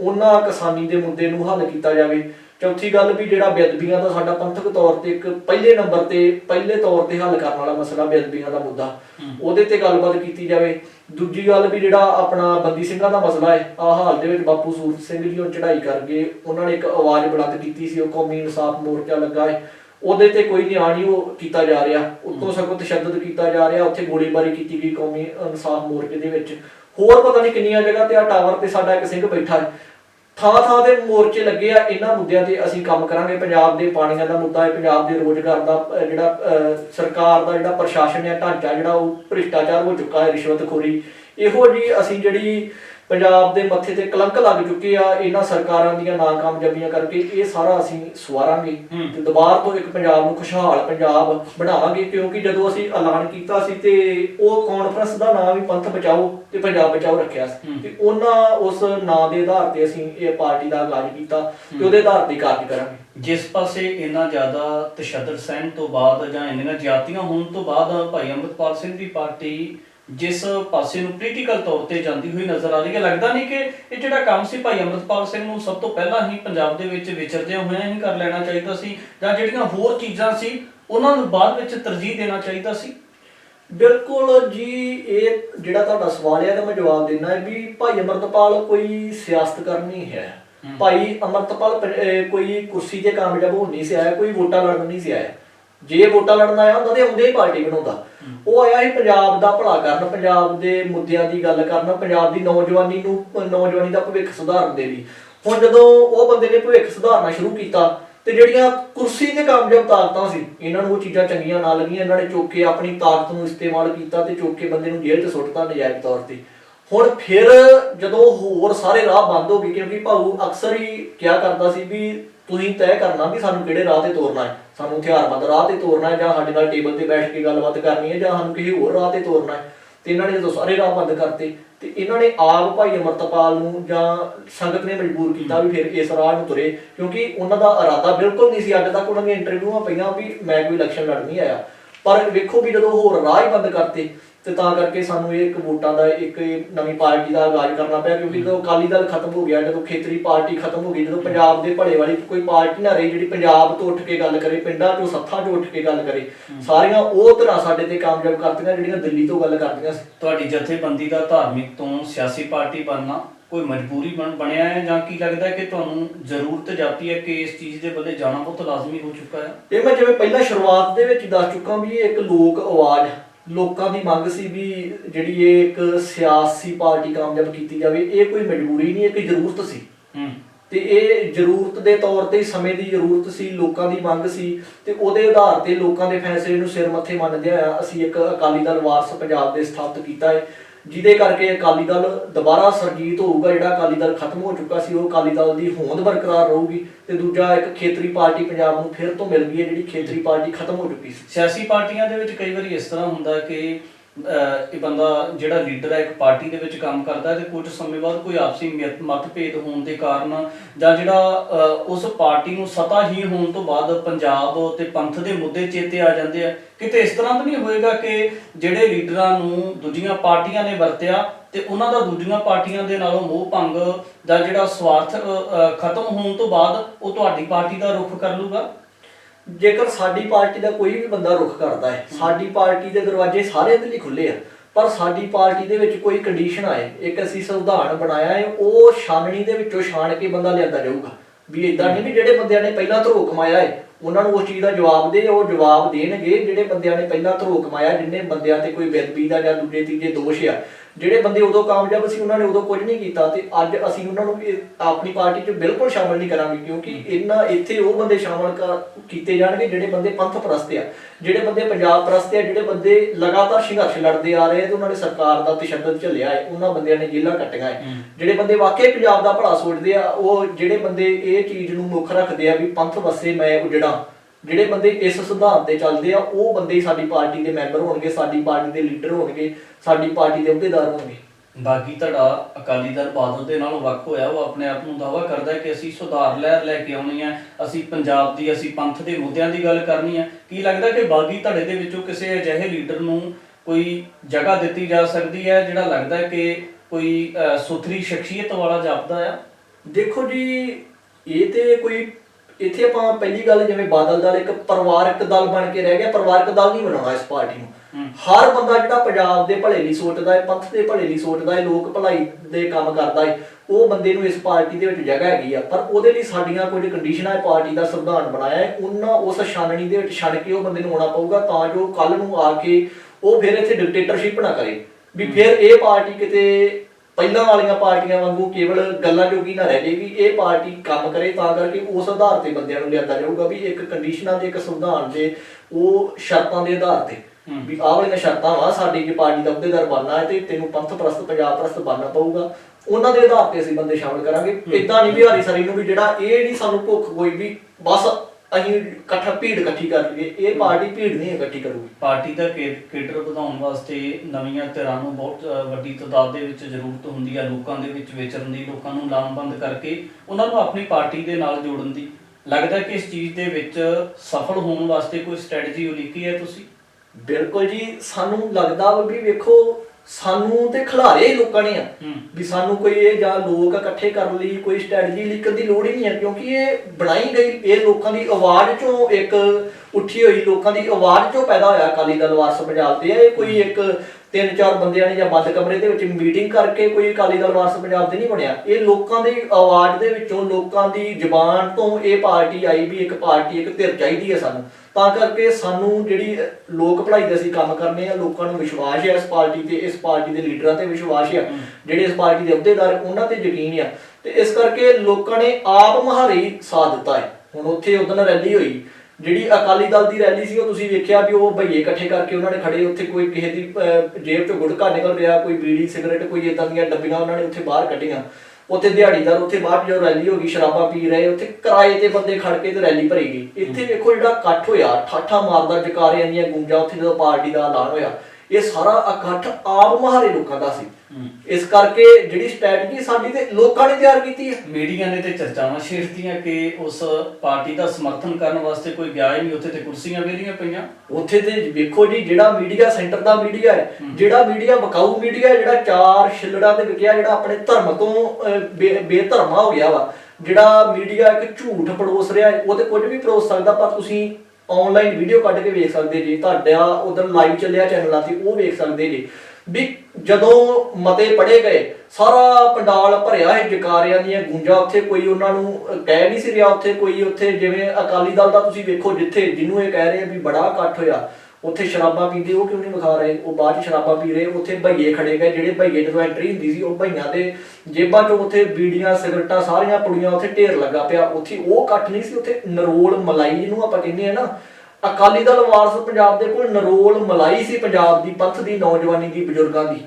ਉਹਨਾਂ ਕਿਸਾਨੀ ਦੇ ਮੁੱਦੇ ਨੂੰ ਹੱਲ ਕੀਤਾ ਜਾਵੇ। ਚੌਥੀ ਗੱਲ ਵੀ ਜਿਹੜਾ ਬੇਅਦਬੀਆਂ ਦਾ ਸਾਡਾ ਪੰਥਕ ਤੌਰ ਤੇ ਇੱਕ ਪਹਿਲੇ ਨੰਬਰ ਤੇ ਪਹਿਲੇ ਤੌਰ ਤੇ ਹੱਲ ਕਰਨ ਵਾਲਾ ਮਸਲਾ ਬੇਅਦਬੀਆਂ ਦਾ ਮੁੱਦਾ। ਉਹਦੇ ਤੇ ਗੱਲਬਾਤ ਕੀਤੀ ਜਾਵੇ। ਦੂਜੀ ਗੱਲ ਵੀ ਜਿਹੜਾ ਆਪਣਾ ਬੰਦੀ ਸਿੰਘਾਂ ਦਾ ਮਸਲਾ ਹੈ ਆ ਹਾਲ ਦੇ ਵਿੱਚ ਬਾਪੂ ਸੂਰਤ ਸਿੰਘ ਜੀ ਉਹ ਚੜ੍ਹਾਈ ਕਰ ਗਏ ਉਹਨਾਂ ਨੇ ਇੱਕ ਆਵਾਜ਼ ਬੁਲੰਦ ਕੀਤੀ ਸੀ ਉਹ ਕੌਮੀ ਇਨਸਾਫ ਮੋਰਚਾ ਲੱਗਾ ਹੈ। ਉਹਦੇ ਤੇ ਕੋਈ ਨਿਆਂ ਨਹੀਂ ਉਹ ਕੀਤਾ ਜਾ ਰਿਹਾ। ਉੱਤੋਂ ਸਗੋਂ ਤਸ਼ੱਦਦ ਕੀਤਾ ਜਾ ਰਿਹਾ। ਉੱਥੇ ਗੋਲੀਬਾਰੀ ਕੀਤੀ ਗਈ ਕੌਮੀ ਇਨਸਾਫ ਮੋਰਚੇ ਦੇ ਵਿੱਚ। ਹੋਰ ਪਤਾ ਨਹੀਂ ਕਿੰਨੀਆਂ ਜਗ੍ਹਾ ਤੇ ਆ ਟਾਵਰ ਤੇ ਸਾਡਾ ਇੱਕ ਸਿੰਘ ਬੈਠਾ ਹੈ। ਥਾਂ ਥਾਂ ਤੇ ਮੋਰਚੇ ਲੱਗੇ ਆ ਇਹਨਾਂ ਮੁੱਦਿਆਂ ਤੇ ਅਸੀਂ ਕੰਮ ਕਰਾਂਗੇ। ਪੰਜਾਬ ਦੇ ਪਾਣੀਆਂ ਦਾ ਮੁੱਦਾ ਹੈ ਪੰਜਾਬ ਦੇ ਰੋਜ਼ਗਾਰ ਦਾ ਜਿਹੜਾ ਅਹ, ਸਰਕਾਰ ਦਾ ਜਿਹੜਾ ਪ੍ਰਸ਼ਾਸਨ ਹੈ ਢਾਂਚਾ ਜਿਹੜਾ ਉਹ ਭ੍ਰਿਸ਼ਟਾਚਾਰ ਹੋ ਚੁੱਕਾ ਹੈ ਰਿਸ਼ਵਤਖੋਰੀ। ਇਹੋ ਜੀ ਅਸੀਂ ਜਿਹੜੀ ਪੰਜਾਬ ਦੇ ਮੱਥੇ ਤੇ ਕਲੰਕ ਲੱਗ ਚੁੱਕੇ ਆ ਇਹਨਾਂ ਸਰਕਾਰਾਂ ਦੀਆਂ ਨਾਕਾਮਯਾਬੀਆਂ ਕਰਕੇ ਇਹ ਸਾਰਾ ਅਸੀਂ ਸਵਾਰਾਂਗੇ ਤੇ ਦੁਬਾਰਾ ਤੋਂ ਇੱਕ ਪੰਜਾਬ ਨੂੰ ਖੁਸ਼ਹਾਲ ਪੰਜਾਬ ਬਣਾਵਾਂਗੇ ਕਿਉਂਕਿ ਜਦੋਂ ਅਸੀਂ ਐਲਾਨ ਕੀਤਾ ਸੀ ਤੇ ਉਹ ਕਾਨਫਰੰਸ ਦਾ ਨਾਮ ਵੀ ਪੰਥ ਬਚਾਓ ਤੇ ਪੰਜਾਬ ਬਚਾਓ ਰੱਖਿਆ ਸੀ। ਤੇ ਉਹਨਾਂ ਉਸ ਨਾਂ ਦੇ ਆਧਾਰ ਤੇ ਅਸੀਂ ਇਹ ਪਾਰਟੀ ਦਾ ਆਗਾਜ਼ ਕੀਤਾ ਤੇ ਉਹਦੇ ਆਧਾਰ ਤੇ ਕਾਰਜ ਕਰਾਂਗੇ। ਜਿਸ ਪਾਸੇ ਇੰਨਾ ਜ਼ਿਆਦਾ ਤਸ਼ੱਦਦ ਸਹਿਣ ਤੋਂ ਬਾਅਦ ਜਾਂ ਇੰਨੀਆਂ ਜ਼ਿਆਤੀਆਂ ਹੋਣ ਤੋਂ ਬਾਅਦ ਭਾਈ ਅੰਮ੍ਰਿਤਪਾਲ ਸਿੰਘ ਦੀ ਪਾਰਟੀ ਜਿਸ ਪਾਸੇ ਨੂੰ ਪੋਲੀਟੀਕਲ ਤੌਰ ਤੇ ਜਾਂਦੀ ਹੋਈ ਨਜ਼ਰ ਆ ਰਹੀ ਹੈ ਲੱਗਦਾ ਨਹੀਂ ਕਿ ਇਹ ਜਿਹੜਾ ਕੰਮ ਸੀ ਭਾਈ ਅੰਮ੍ਰਿਤਪਾਲ ਸਿੰਘ ਨੂੰ ਸਭ ਤੋਂ ਪਹਿਲਾਂ ਹੀ ਪੰਜਾਬ ਦੇ ਵਿੱਚ ਵਿਚਰਦਿਆਂ ਹੋਇਆਂ ਹੀ ਕਰ ਲੈਣਾ ਚਾਹੀਦਾ ਸੀ ਜਾਂ ਜਿਹੜੀਆਂ ਹੋਰ ਚੀਜ਼ਾਂ ਸੀ ਉਹਨਾਂ ਨੂੰ ਬਾਅਦ ਵਿੱਚ ਤਰਜੀਹ ਦੇਣਾ ਚਾਹੀਦਾ ਸੀ? ਬਿਲਕੁਲ ਜੀ ਇਹ ਜਿਹੜਾ ਤੁਹਾਡਾ ਸਵਾਲ ਹੈ ਤਾਂ ਮੈਂ ਜਵਾਬ ਦੇਣਾ ਹੈ ਵੀ ਭਾਈ ਅਮਰਤਪਾਲ ਕੋਈ ਸਿਆਸਤਕਰਨ ਨਹੀਂ ਹੈ। ਭਾਈ ਅਮਰਤਪਾਲ ਕੋਈ ਕੁਰਸੀ ਤੇ ਕਾਮਯਾਬ ਹੋਣ ਨਹੀਂ ਸੀ ਆਇਆ ਕੋਈ ਵੋਟਾਂ ਲੜਨ ਨਹੀਂ ਸੀ ਆਇਆ। ਜੇ ਵੋਟਾਂ ਲੜਨ ਆਇਆ ਹੁੰਦਾ ਤੇ ਹੁੰਦੇ ਹੀ ਪਾਰਟੀ ਬਣਾਉਂਦਾ। ਉਹ ਆਇਆ ਸੀ ਪੰਜਾਬ ਦਾ ਭਲਾ ਕਰਨ, ਪੰਜਾਬ ਦੇ ਮੁੱਦਿਆਂ ਦੀ ਗੱਲ ਕਰਨ, ਪੰਜਾਬ ਦੀ ਨੌਜਵਾਨੀ ਨੂੰ, ਨੌਜਵਾਨੀ ਦਾ ਭਵਿੱਖ ਸੁਧਾਰਨ ਦੇ ਲਈ। ਹੁਣ ਜਦੋਂ ਉਹ ਬੰਦੇ ਨੇ ਭਵਿੱਖ ਸੁਧਾਰਨਾ ਸ਼ੁਰੂ ਕੀਤਾ ਤੇ ਜਿਹੜੀਆਂ ਕੁਰਸੀ ਤੇ ਕਾਮਯਾਬ ਤਾਕਤਾਂ ਸੀ, ਇਹਨਾਂ ਨੂੰ ਉਹ ਚੀਜ਼ਾਂ ਚੰਗੀਆਂ ਨਾ ਲੱਗੀਆਂ, ਇਹਨਾਂ ਨੇ ਚੁੱਕ ਕੇ ਆਪਣੀ ਤਾਕਤ ਨੂੰ ਇਸਤੇਮਾਲ ਕੀਤਾ ਤੇ ਚੁੱਕ ਕੇ ਬੰਦੇ ਨੂੰ ਜੇਲ੍ਹ 'ਚ ਸੁੱਟਤਾ ਨਜਾਇਜ਼ ਤੌਰ ਤੇ। ਹੁਣ ਫਿਰ ਜਦੋਂ ਹੋਰ ਸਾਰੇ ਰਾਹ ਬੰਦ ਹੋ ਗਏ, ਕਿਉਂਕਿ ਭਾਊ ਅਕਸਰ ਹੀ ਕਿਹਾ ਕਰਦਾ ਸੀ ਵੀ ਤੁਸੀਂ ਤੈਅ ਕਰਨਾ ਵੀ ਸਾਨੂੰ ਕਿਹੜੇ ਰਾਹ ਤੇ ਤੋਰਨਾ ਹੈ? ਸਾਨੂੰ ਹਥਿਆਰਬੰਦ ਰਾਹ ਤੇ ਤੋਰਨਾ ਹੈ ਜਾਂ ਸਾਡੇ ਨਾਲ ਟੇਬਲ ਤੇ ਬੈਠ ਕੇ ਗੱਲਬਾਤ ਕਰਨੀ ਹੈ ਜਾਂ ਸਾਨੂੰ ਕਿਸੇ ਹੋਰ ਰਾਹ ਤੇ ਤੋਰਨਾ ਹੈ? ਤੇ ਇਹਨਾਂ ਨੇ ਜਦੋਂ ਸਾਰੇ ਰਾਹ ਬੰਦ ਕਰਤੇ, ਤੇ ਇਹਨਾਂ ਨੇ ਆਪ ਭਾਈ ਅਮਰਤਪਾਲ ਨੂੰ ਜਾਂ ਸੰਗਤ ਨੇ ਮਜਬੂਰ ਕੀਤਾ ਵੀ ਫਿਰ ਇਸ ਰਾਹ ਨੂੰ ਤੁਰੇ, ਕਿਉਂਕਿ ਉਹਨਾਂ ਦਾ ਇਰਾਦਾ ਬਿਲਕੁਲ ਨਹੀਂ ਸੀ ਅੱਜ ਤੱਕ ਉਹਨਾਂ ਦੀਆਂ ਇੰਟਰਵਿਊਆਂ ਪਈਆਂ ਵੀ ਮੈਂ ਕੋਈ ਇਲੈਕਸ਼ਨ ਲੜ ਨਹੀਂ ਆਇਆ। ਪਰ ਵੇਖੋ ਵੀ ਜਦੋਂ ਹੋਰ ਰਾਹ ਹੀ ਬੰਦ ਕਰਤੇ ਤੇ ਤਾਂ ਕਰਕੇ ਸਾਨੂੰ ਇਹ ਇੱਕ ਵੋਟਾਂ ਦਾ ਇੱਕ ਨਵੀਂ ਪਾਰਟੀ ਦਾ ਆਗਾਜ਼ ਕਰਨਾ ਪਿਆ ਕਿਉਂਕਿ ਜਦੋਂ ਅਕਾਲੀ ਦਲ ਖਤਮ ਹੋ ਗਿਆ ਜਦੋਂ ਖੇਤਰੀ ਪਾਰਟੀ ਖਤਮ ਹੋ ਗਈ ਜਦੋਂ ਪੰਜਾਬ ਦੇ ਭਲੇ ਵਾਲੀ ਕੋਈ ਪਾਰਟੀ ਨਾ ਰਹੀ ਜਿਹੜੀ ਪੰਜਾਬ ਤੋਂ ਉੱਠ ਕੇ ਗੱਲ ਕਰੇ ਪਿੰਡਾਂ ਤੋਂ ਸੱਥਾਂ ਤੋਂ ਉੱਠ ਕੇ ਗੱਲ ਕਰੇ ਸਾਰੀਆਂ ਉਹ ਤਰ੍ਹਾਂ ਸਾਡੇ ਤੇ ਕਾਮਯਾਬ ਕਰਤੀਆਂ ਜਿਹੜੀਆਂ ਦਿੱਲੀ ਤੋਂ ਗੱਲ ਕਰਦੀਆਂ ਸੀ। ਤੁਹਾਡੀ ਜਥੇਬੰਦੀ ਦਾ ਧਾਰਮਿਕ ਤੋਂ ਸਿਆਸੀ ਪਾਰਟੀ ਬਣਨਾ ਕੋਈ ਮਜਬੂਰੀ ਬਣ ਬਣਿਆ ਹੈ ਜਾਂ ਕੀ ਲੱਗਦਾ ਕਿ ਤੁਹਾਨੂੰ ਜ਼ਰੂਰਤ ਜਾਪੀ ਹੈ ਕਿ ਇਸ ਚੀਜ਼ ਦੇ ਵੱਲੇ ਜਾਣਾ ਬਹੁਤ ਲਾਜ਼ਮੀ ਹੋ ਚੁੱਕਾ ਹੈ? ਇਹ ਮੈਂ ਜਿਵੇਂ ਪਹਿਲਾਂ ਸ਼ੁਰੂਆਤ ਦੇ ਵਿੱਚ ਦੱਸ ਚੁੱਕਾ ਵੀ ਇਹ ਇੱਕ ਲੋਕ ਆਵਾਜ਼ ਲੋਕਾਂ ਦੀ ਮੰਗ ਸੀ ਵੀ ਜਿਹੜੀ ਇਹ ਇੱਕ ਸਿਆਸੀ ਪਾਰਟੀ ਕਾਮਯਾਬ ਕੀਤੀ ਜਾਵੇ ਇਹ ਕੋਈ ਮਜਬੂਰੀ ਨਹੀਂ ਇਹ ਇੱਕ ਜ਼ਰੂਰਤ ਸੀ। ਹੂੰ। ਤੇ ਇਹ ਜ਼ਰੂਰਤ ਦੇ ਤੌਰ ਤੇ ਸਮੇਂ ਦੀ ਜ਼ਰੂਰਤ ਸੀ ਲੋਕਾਂ ਦੀ ਮੰਗ ਸੀ ਤੇ ਉਹਦੇ ਆਧਾਰ ਤੇ ਲੋਕਾਂ ਦੇ ਫੈਸਲੇ ਨੂੰ ਸਿਰ ਮੱਥੇ ਮੰਨਦੇ ਹੋਇਆ ਅਸੀਂ ਇੱਕ ਅਕਾਲੀ ਦਲ ਵਾਰਸ ਪੰਜਾਬ ਦੇ ਸਥਾਪਿਤ ਕੀਤਾ ਹੈ। ਜਿਹਦੇ ਕਰਕੇ ਅਕਾਲੀ ਦਲ ਦੁਬਾਰਾ ਸਰਜੀਤ ਹੋਊਗਾ, ਜਿਹੜਾ ਅਕਾਲੀ ਦਲ ਖਤਮ ਹੋ ਚੁੱਕਾ ਸੀ, ਉਹ ਅਕਾਲੀ ਦਲ ਦੀ ਹੋਂਦ ਬਰਕਰਾਰ ਰਹੂਗੀ ਤੇ ਦੂਜਾ ਇੱਕ ਖੇਤਰੀ ਪਾਰਟੀ ਪੰਜਾਬ ਨੂੰ ਫਿਰ ਤੋਂ ਮਿਲ ਗਈ ਹੈ, ਜਿਹੜੀ ਖੇਤਰੀ ਪਾਰਟੀ ਖਤਮ ਹੋ ਚੁੱਕੀ ਸੀ। ਸਿਆਸੀ ਪਾਰਟੀਆਂ ਦੇ ਵਿੱਚ ਕਈ ਵਾਰੀ ਇਸ ਤਰ੍ਹਾਂ ਹੁੰਦਾ ਕਿ ਇਹ ਬੰਦਾ ਜਿਹੜਾ ਲੀਡਰ ਹੈ ਇੱਕ ਪਾਰਟੀ ਦੇ ਵਿੱਚ ਕੰਮ ਕਰਦਾ ਹੈ ਤੇ ਕੁਝ ਸਮੇਂ ਬਾਅਦ ਕੋਈ ਆਪਸੀ ਮਤ- ਮਤਭੇਦ ਹੋਣ ਦੇ ਕਾਰਨ ਜਾਂ ਜਿਹੜਾ ਅਹ, ਉਸ ਪਾਰਟੀ ਨੂੰ ਸਤਾਹੀਣ ਹੋਣ ਤੋਂ ਬਾਅਦ ਪੰਜਾਬ ਤੇ ਪੰਥ ਦੇ ਮੁੱਦੇ ਚੇਤੇ ਆ ਜਾਂਦੇ ਆ। ਕਿਤੇ ਇਸ ਤਰ੍ਹਾਂ ਤਾਂ ਨਹੀਂ ਹੋਏਗਾ ਕਿ ਜਿਹੜੇ ਲੀਡਰਾਂ ਨੂੰ ਦੂਜੀਆਂ ਪਾਰਟੀਆਂ ਨੇ ਵਰਤਿਆ ਤੇ ਉਹਨਾਂ ਦਾ ਦੂਜੀਆਂ ਪਾਰਟੀਆਂ ਦੇ ਨਾਲੋਂ ਮੋਹ ਭੰਗ ਜਾਂ ਜਿਹੜਾ ਸਵਾਰਥ ਅਹ, ਅਹ, ਖਤਮ ਹੋਣ ਤੋਂ ਬਾਅਦ ਉਹ ਤੁਹਾਡੀ ਪਾਰਟੀ ਦਾ ਰੁਖ ਕਰ ਲੂਗਾ? ਜੇਕਰ ਸਾਡੀ ਪਾਰਟੀ ਦਾ ਕੋਈ ਵੀ ਬੰਦਾ ਰੁਖ ਕਰਦਾ ਹੈ ਸਾਡੀ ਪਾਰਟੀ ਦੇ ਦਰਵਾਜ਼ੇ ਸਾਰਿਆਂ ਦੇ ਲਈ ਖੁੱਲੇ ਆ ਪਰ ਸਾਡੀ ਪਾਰਟੀ ਦੇ ਵਿੱਚ ਕੋਈ ਕੰਡੀਸ਼ਨ ਆਏ ਇੱਕ ਅਸੀਂ ਸੰਵਿਧਾਨ ਬਣਾਇਆ ਹੈ ਉਹ ਛਾਨਣੀ ਦੇ ਵਿੱਚੋਂ ਛਾਣ ਕੇ ਬੰਦਾ ਲਿਆਂਦਾ ਜਾਊਗਾ। ਵੀ ਇਦਾਂ ਨਹੀਂ ਵੀ ਜਿਹੜੇ ਬੰਦਿਆਂ ਨੇ ਪਹਿਲਾਂ ਧਰੋ ਕਮਾਇਆ ਹੈ ਉਹਨਾਂ ਨੂੰ ਉਸ ਚੀਜ਼ ਦਾ ਜਵਾਬ ਦੇ ਉਹ ਜਵਾਬ ਦੇਣਗੇ ਜਿਹੜੇ ਬੰਦਿਆਂ ਨੇ ਪਹਿਲਾਂ ਧਰੋ ਕਮਾਇਆ ਜਿੰਨੇ ਬੰਦਿਆਂ ਤੇ ਕੋਈ ਬੇਦਬੀ ਦਾ ਜਾਂ ਦੂਜੇ ਤੀਜੇ ਦੋਸ਼ ਆ ਜਿਹੜੇ ਬੰਦੇ ਉਦੋਂ ਕਾਮਯਾਬ ਸੀ ਉਹਨਾਂ ਨੇ ਉਦੋਂ ਕੁਝ ਨਹੀਂ ਕੀਤਾ ਤੇ ਅੱਜ ਅਸੀਂ ਉਹਨਾਂ ਨੂੰ ਇਹ ਆਪਣੀ ਪਾਰਟੀ 'ਚ ਬਿਲਕੁਲ ਸ਼ਾਮਲ ਨਹੀਂ ਕਰਾਂਗੇ ਕਿਉਂਕਿ ਇਹਨਾਂ ਇੱਥੇ ਉਹ ਬੰਦੇ ਸ਼ਾਮਲ ਕੀਤੇ ਜਾਣਗੇ ਜਿਹੜੇ ਬੰਦੇ ਪੰਥ ਪ੍ਰਸਤ ਆ। ਜਿਹੜੇ ਬੰਦੇ ਪੰਜਾਬ ਪ੍ਰਸਤ ਆ ਜਿਹੜੇ ਬੰਦੇ ਲਗਾਤਾਰ ਸੰਘਰਸ਼ ਲੜਦੇ ਆ ਰਹੇ ਤੇ ਉਹਨਾਂ ਨੇ ਸਰਕਾਰ ਦਾ ਤਸ਼ੱਦਦ ਝੱਲਿਆ ਹੈ ਉਹਨਾਂ ਬੰਦਿਆਂ ਨੇ ਜੇਲ੍ਹਾਂ ਕੱਟੀਆਂ ਹੈ। ਜਿਹੜੇ ਬੰਦੇ ਵਾਕਈ ਪੰਜਾਬ ਦਾ ਭਲਾ ਸੋਚਦੇ ਆ ਉਹ ਜਿਹੜੇ ਬੰਦੇ ਇਹ ਚੀਜ਼ ਨੂੰ ਮੁੱਖ ਰੱਖਦੇ ਆ ਵੀ ਪੰਥ ਵਸੇ ਮੈਂ ਉਜੜਾਂ ਜਿਹੜੇ ਬੰਦੇ ਇਸ ਸਿਧਾਂਤ ਤੇ ਚੱਲਦੇ ਆ ਉਹ ਬੰਦੇ ਹੀ ਸਾਡੀ ਪਾਰਟੀ ਦੇ ਮੈਂਬਰ ਹੋਣਗੇ ਸਾਡੀ ਪਾਰਟੀ ਦੇ ਲੀਡਰ ਹੋਣਗੇ ਸਾਡੀ ਪਾਰਟੀ ਦੇ ਅਹੁਦੇਦਾਰ ਹੋਣਗੇ। ਬਾਕੀ ਧੜਾ ਅਕਾਲੀ ਦਲ ਬਾਦਲ ਦੇ ਨਾਲ ਵੱਖ ਹੋਇਆ ਉਹ ਆਪਣੇ ਆਪ ਨੂੰ ਦਾਅਵਾ ਕਰਦਾ ਹੈ ਕਿ ਅਸੀਂ ਸੁਧਾਰ ਲਹਿਰ ਲੈ ਕੇ ਆਉਣੀ ਹੈ ਅਸੀਂ ਪੰਜਾਬ ਦੀ ਅਸੀਂ ਪੰਥ ਦੇ ਮੁੱਦਿਆਂ ਦੀ ਗੱਲ ਕਰਨੀ ਹੈ ਕੀ ਲੱਗਦਾ ਕਿ ਬਾਗੀ ਧੜੇ ਦੇ ਵਿੱਚੋਂ ਕਿਸੇ ਅਜਿਹੇ ਲੀਡਰ ਨੂੰ ਕੋਈ ਜਗ੍ਹਾ ਦਿੱਤੀ ਜਾ ਸਕਦੀ ਹੈ ਜਿਹੜਾ ਲੱਗਦਾ ਹੈ ਕਿ ਕੋਈ ਅਹ, ਸੁਥਰੀ ਸ਼ਖਸੀਅਤ ਵਾਲਾ ਜਾਪਦਾ ਆ? ਦੇਖੋ ਜੀ ਇਹ ਤੇ ਕੋਈ ਇੱਥੇ ਆਪਾਂ ਪਹਿਲੀ ਗੱਲ ਜਿਵੇਂ ਬਾਦਲ ਦਲ ਇੱਕ ਪਰਿਵਾਰਕ ਦਲ ਬਣ ਕੇ ਰਹਿ ਗਿਆ ਪਰਿਵਾਰਕ ਦਲ ਨਹੀਂ ਬਣਾਉਣਾ ਇਸ ਪਾਰਟੀ ਨੂੰ। ਹਰ ਬੰਦਾ ਜਿਹੜਾ ਪੰਜਾਬ ਦੇ ਭਲੇ ਲਈ ਸੋਚਦਾ ਹੈ ਪੰਥ ਦੇ ਭਲੇ ਲਈ ਸੋਚਦਾ ਹੈ ਲੋਕ ਭਲਾਈ ਦੇ ਕੰਮ ਕਰਦਾ ਹੈ ਉਹ ਬੰਦੇ ਨੂੰ ਇਸ ਪਾਰਟੀ ਦੇ ਵਿੱਚ ਜਗ੍ਹਾ ਹੈਗੀ ਆ। ਪਰ ਉਹਦੇ ਲਈ ਸਾਡੀਆਂ ਕੁਝ ਕੰਡੀਸ਼ਨਾਂ ਹੈ ਪਾਰਟੀ ਦਾ ਸੰਵਿਧਾਨ ਬਣਾਇਆ ਹੈ ਉਹਨਾਂ ਉਸ ਛਾਨਣੀ ਦੇ ਵਿੱਚ ਛੱਡ ਕੇ ਉਹ ਬੰਦੇ ਨੂੰ ਆਉਣਾ ਪਊਗਾ ਤਾਂ ਜੋ ਕੱਲ ਨੂੰ ਆ ਕੇ ਉਹ ਫਿਰ ਇੱਥੇ ਡਿਕਟੇਟਰਸ਼ਿਪ ਨਾ ਕਰੇ। ਵੀ ਫਿਰ ਇਹ ਪਾਰਟੀ ਕਿਤੇ ਪਹਿਲਾਂ ਵਾਲੀਆਂ ਪਾਰਟੀਆਂ ਵਾਂਗੂ ਕੇਵਲ ਗੱਲਾਂ ਜੋਗੀ ਨਾ ਰਹਿ ਜਾਏਗੀ ਇਹ ਪਾਰਟੀ ਕੰਮ ਕਰੇ ਤਾਂ ਕਰਕੇ ਉਸ ਆਧਾਰ ਤੇ ਬੰਦਿਆਂ ਨੂੰ ਲਿਆਂਦਾ ਜਾਊਗਾ ਵੀ ਇੱਕ ਕੰਡੀਸ਼ਨਾਂ ਦੇ ਇੱਕ ਸੰਵਿਧਾਨ ਦੇ ਉਹ ਸ਼ਰਤਾਂ ਦੇ ਆਧਾਰ ਤੇ। ਵੀ ਆਹ ਵਾਲੀਆਂ ਸ਼ਰਤਾਂ ਵਾ ਸਾਡੀ ਜੇ ਪਾਰਟੀ ਦਾ ਅਹੁਦੇਦਾਰ ਬਣਨਾ ਹੈ ਤੇ ਤੈਨੂੰ ਪੰਥ ਪ੍ਰਸਤ ਪੰਜਾਬ ਪ੍ਰਸਤ ਬਣਨਾ ਪਊਗਾ। ਉਹਨਾਂ ਦੇ ਆਧਾਰ ਤੇ ਅਸੀਂ ਬੰਦੇ ਸ਼ਾਮਲ ਕਰਾਂਗੇ। ਇਦਾਂ ਨਹੀਂ ਬਿਹਾਰੀ ਸਰੀ ਨੂੰ ਵੀ ਜਿਹੜਾ ਇਹ ਨਹੀਂ ਸਾਨੂੰ ਭੁੱਖ ਕੋਈ ਵੀ ਬਸ ਅਸੀਂ ਇਕੱਠਾ ਭੀੜ ਇਕੱਠੀ ਕਰ ਲਈਏ। ਇਹ ਪਾਰਟੀ ਭੀੜ ਨਹੀਂ ਇਕੱਠੀ ਕਰੂਗੀ। ਪਾਰਟੀ ਦਾ ਕੇਡਰ ਵਧਾਉਣ ਵਾਸਤੇ ਨਵੀਆਂ ਧਿਰਾਂ ਨੂੰ ਬਹੁਤ ਵੱਡੀ ਤਾਦਾਦ ਦੇ ਵਿੱਚ ਜ਼ਰੂਰਤ ਹੁੰਦੀ ਹੈ ਲੋਕਾਂ ਦੇ ਵਿੱਚ ਵਿਚਰਨ ਦੀ ਲੋਕਾਂ ਨੂੰ ਲਾਮਬੰਦ ਕਰਕੇ ਉਹਨਾਂ ਨੂੰ ਆਪਣੀ ਪਾਰਟੀ ਦੇ ਨਾਲ ਜੋੜਨ ਦੀ। ਲੱਗਦਾ ਕਿ ਇਸ ਚੀਜ਼ ਦੇ ਵਿੱਚ ਸਫਲ ਹੋਣ ਵਾਸਤੇ ਕੋਈ ਸਟ੍ਰੈਟਜੀ ਉਲੀਕੀ ਹੈ ਤੁਸੀਂ? ਬਿਲਕੁਲ ਜੀ ਸਾਨੂੰ ਲੱਗਦਾ ਵੀ ਵੇਖੋ ਸਾਨੂੰ ਤੇ ਖਿਲਾਰੇ ਹੀ ਲੋਕਾਂ ਨੇ ਆ। ਹੂੰ। ਵੀ ਸਾਨੂੰ ਕੋਈ ਇਹ ਜਾਂ ਲੋਕ ਇਕੱਠੇ ਕਰਨ ਲਈ ਕੋਈ ਸਟ੍ਰੈਟਜੀ ਲਿਖਣ ਦੀ ਲੋੜ ਹੀ ਨਹੀਂ ਹੈ ਕਿਉਂਕਿ ਇਹ ਬਣਾਈ ਗਈ ਇਹ ਲੋਕਾਂ ਦੀ ਆਵਾਜ਼ ਚੋਂ ਇੱਕ ਉੱਠੀ ਹੋਈ ਲੋਕਾਂ ਦੀ ਆਵਾਜ਼ ਚੋਂ ਪੈਦਾ ਹੋਇਆ ਅਕਾਲੀ ਦਲ ਵਾਰਸ ਪੰਜਾਬ ਤੇ। ਇਹ ਕੋਈ ਇੱਕ ਤਿੰਨ ਚਾਰ ਬੰਦਿਆਂ ਨੇ ਜਾਂ ਬੰਦ ਕਮਰੇ ਦੇ ਵਿੱਚ ਮੀਟਿੰਗ ਕਰਕੇ ਕੋਈ ਅਕਾਲੀ ਦਲ ਵਾਰਸ ਪੰਜਾਬ ਦੇ ਨਹੀਂ ਬਣਿਆ। ਇਹ ਲੋਕਾਂ ਦੀ ਆਵਾਜ਼ ਦੇ ਵਿੱਚੋਂ ਲੋਕਾਂ ਦੀ ਜ਼ੁਬਾਨ ਤੋਂ ਇਹ ਪਾਰਟੀ ਆਈ ਵੀ ਇੱਕ ਪਾਰਟੀ, ਇੱਕ ਧਿਰ ਚਾਹੀਦੀ ਹੈ ਸਾਨੂੰ। ਤਾਂ ਕਰਕੇ ਸਾਨੂੰ ਜਿਹੜੀ ਲੋਕ ਭਲਾਈ ਦੇ ਅਸੀਂ ਕੰਮ ਕਰਨੇ ਆ, ਲੋਕਾਂ ਨੂੰ ਵਿਸ਼ਵਾਸ ਹੈ ਇਸ ਪਾਰਟੀ ਤੇ, ਇਸ ਪਾਰਟੀ ਦੇ ਲੀਡਰਾਂ ਤੇ ਵਿਸ਼ਵਾਸ ਹੈ। ਜਿਹੜੇ ਇਸ ਪਾਰਟੀ ਦੇ ਅਹੁਦੇਦਾਰ, ਉਹਨਾਂ ਤੇ ਯਕੀਨ ਆ। ਤੇ ਇਸ ਕਰਕੇ ਲੋਕਾਂ ਨੇ ਆਪ ਮਹਾਰੀ ਸਾਥ ਦਿੱਤਾ ਹੈ। ਹੁਣ ਉੱਥੇ ਉਦੋਂ ਰੈਲੀ ਹੋਈ। ਜਿਹੜੀ ਅਕਾਲੀ ਦਲ ਦੀ ਰੈਲੀ ਸੀ, ਉਹ ਤੁਸੀਂ ਵੇਖਿਆ ਵੀ ਉਹ ਭਈਏ ਇਕੱਠੇ ਕਰਕੇ ਉਹਨਾਂ ਨੇ ਖੜੇ ਉੱਥੇ ਕੋਈ ਕਿਸੇ ਦੀ ਜੇਬ ਚੋਂ ਗੁਟਕਾ ਨਿਕਲ ਰਿਹਾ ਕੋਈ ਬੀੜੀ, ਸਿਗਰਟ, ਕੋਈ ਇਦਾਂ ਦੀਆਂ ਡੱਬੀਆਂ ਉਹਨਾਂ ਨੇ ਉੱਥੇ ਬਾਹਰ ਕੱਢੀਆਂ। ਉੱਥੇ ਦਿਹਾੜੀਦਾਰ ਉੱਥੇ ਬਾਹਰ ਜਦੋਂ ਰੈਲੀ ਹੋ ਗਈ, ਸ਼ਰਾਬਾਂ ਪੀ ਰਹੇ, ਉੱਥੇ ਕਿਰਾਏ ਤੇ ਬੰਦੇ ਖੜ ਕੇ ਤੇ ਰੈਲੀ ਭਰੀ ਗਈ। ਇੱਥੇ ਵੇਖੋ ਜਿਹੜਾ ਇਕੱਠ ਹੋਇਆ, ਠਾਠਾ ਮਾਰਦਾ ਜਕਾਰਿਆਂ ਦੀਆਂ ਗੂੰਜਾਂ ਉੱਥੇ ਜਦੋਂ ਪਾਰਟੀ ਦਾ ਐਲਾਨ ਹੋਇਆ। ਇਹ ਸਾਰਾ ਇਕੱਠ ਆਪ ਮਹਾਰੇ ਲੋਕਾਂ ਦਾ ਸੀ। ਇਸ ਕਰਕੇ ਜਿਹੜੀ ਸਟ੍ਰੈਟਜੀ ਸਾਡੀ ਤੇ ਲੋਕਾਂ ਨੇ ਤਿਆਰ ਕੀਤੀ ਹੈ। ਮੀਡੀਆ ਨੇ ਤੇ ਚਰਚਾਵਾਂ ਛੇੜਤੀਆਂ ਕਿ ਉਸ ਪਾਰਟੀ ਦਾ ਸਮਰਥਨ ਕਰਨ ਵਾਸਤੇ ਕੋਈ ਗਿਆ ਹੀ ਨਹੀਂ ਉੱਥੇ ਤੇ ਕੁਰਸੀਆਂ ਵਿਹਲੀਆਂ ਪਈਆਂ। ਉੱਥੇ ਤੇ ਵੇਖੋ ਜੀ ਜਿਹੜਾ ਮੀਡੀਆ ਸੈਂਟਰ ਦਾ ਮੀਡੀਆ ਹੈ ਜਿਹੜਾ ਮੀਡੀਆ ਬਕਾਊ ਮੀਡੀਆ ਹੈ, ਜਿਹੜਾ ਚਾਰ ਛਿੱਲੜਾਂ ਤੇ ਵਿਕਿਆ ਜਿਹੜਾ ਆਪਣੇ ਧਰਮ ਤੋਂ ਬੇਧਰਮਾ ਹੋ ਗਿਆ ਵਾ ਜਿਹੜਾ ਮੀਡੀਆ ਇੱਕ ਝੂਠ ਪੜੋਸ ਰਿਹਾ ਹੈ, ਉਹ ਤੇ ਕੁਝ ਵੀ ਪੜੋਸ ਸਕਦਾ ਪਰ ਤੁਸੀਂ ਆਨਲਾਈਨ ਵੀਡੀਓ ਕੱਢ ਕੇ ਵੇਖ ਸਕਦੇ ਜੀ, ਤੁਹਾਡਾ ਉਧਰ ਲਾਈਵ ਚੱਲਿਆ ਚੈਨਲਾਂ ਸੀ, ਉਹ ਵੇਖ ਸਕਦੇ ਜੀ। ਵੀ ਜਦੋਂ ਮਤੇ ਪੜੇ ਗਏ, ਸਾਰਾ ਪੰਡਾਲ ਭਰਿਆ ਹੈ ਜਕਾਰਿਆਂ ਦੀਆਂ ਗੂੰਜਾਂ ਉੱਥੇ, ਕੋਈ ਉਹਨਾਂ ਨੂੰ ਕਹਿ ਨਹੀਂ ਸੀ ਰਿਹਾ ਉੱਥੇ, ਕੋਈ ਉੱਥੇ, ਜਿਵੇਂ ਅਕਾਲੀ ਦਲ ਦਾ ਤੁਸੀਂ ਵੇਖੋ ਜਿੱਥੇ, ਜਿਹਨੂੰ ਇਹ ਕਹਿ ਰਹੇ ਆ ਵੀ ਬੜਾ ਇਕੱਠ ਹੋਇਆ। ਉੱਥੇ ਸ਼ਰਾਬਾਂ ਪੀਂਦੇ ਉਹ ਕਿਉਂ ਨਹੀਂ ਵਿਖਾ ਰਹੇ? ਉਹ ਬਾਅਦ ਚ ਸ਼ਰਾਬਾਂ ਪੀ ਰਹੇ ਉੱਥੇ ਭਈਏ ਖੜੇ ਗਏ ਜਿਹੜੇ ਭਈਏ ਜਦੋਂ ਐਂਟਰੀ ਹੁੰਦੀ ਸੀ ਉਹ ਭਈਆਂ ਦੇ ਜੇਬਾਂ ਚੋਂ ਉੱਥੇ ਬੀੜੀਆਂ ਸਿਗਰਟਾਂ ਸਾਰੀਆਂ ਪੁੜੀਆਂ ਉੱਥੇ ਢੇਰ ਲੱਗਾ ਪਿਆ। ਉੱਥੇ ਉਹ ਇਕੱਠ ਨਹੀਂ ਸੀ ਉੱਥੇ ਨਰੋਲ ਮਲਾਈ ਜਿਹਨੂੰ ਆਪਾਂ ਕਹਿੰਦੇ ਆ ਨਾ। ਅਕਾਲੀ ਦਲ ਵਾਰਸ ਪੰਜਾਬ ਦੇ ਕੋਲ ਨਰੋਲ ਮਲਾਈ ਸੀ ਪੰਜਾਬ ਦੀ ਪੰਥ ਦੀ ਨੌਜਵਾਨੀ ਦੀ ਬਜ਼ੁਰਗਾਂ ਦੀ।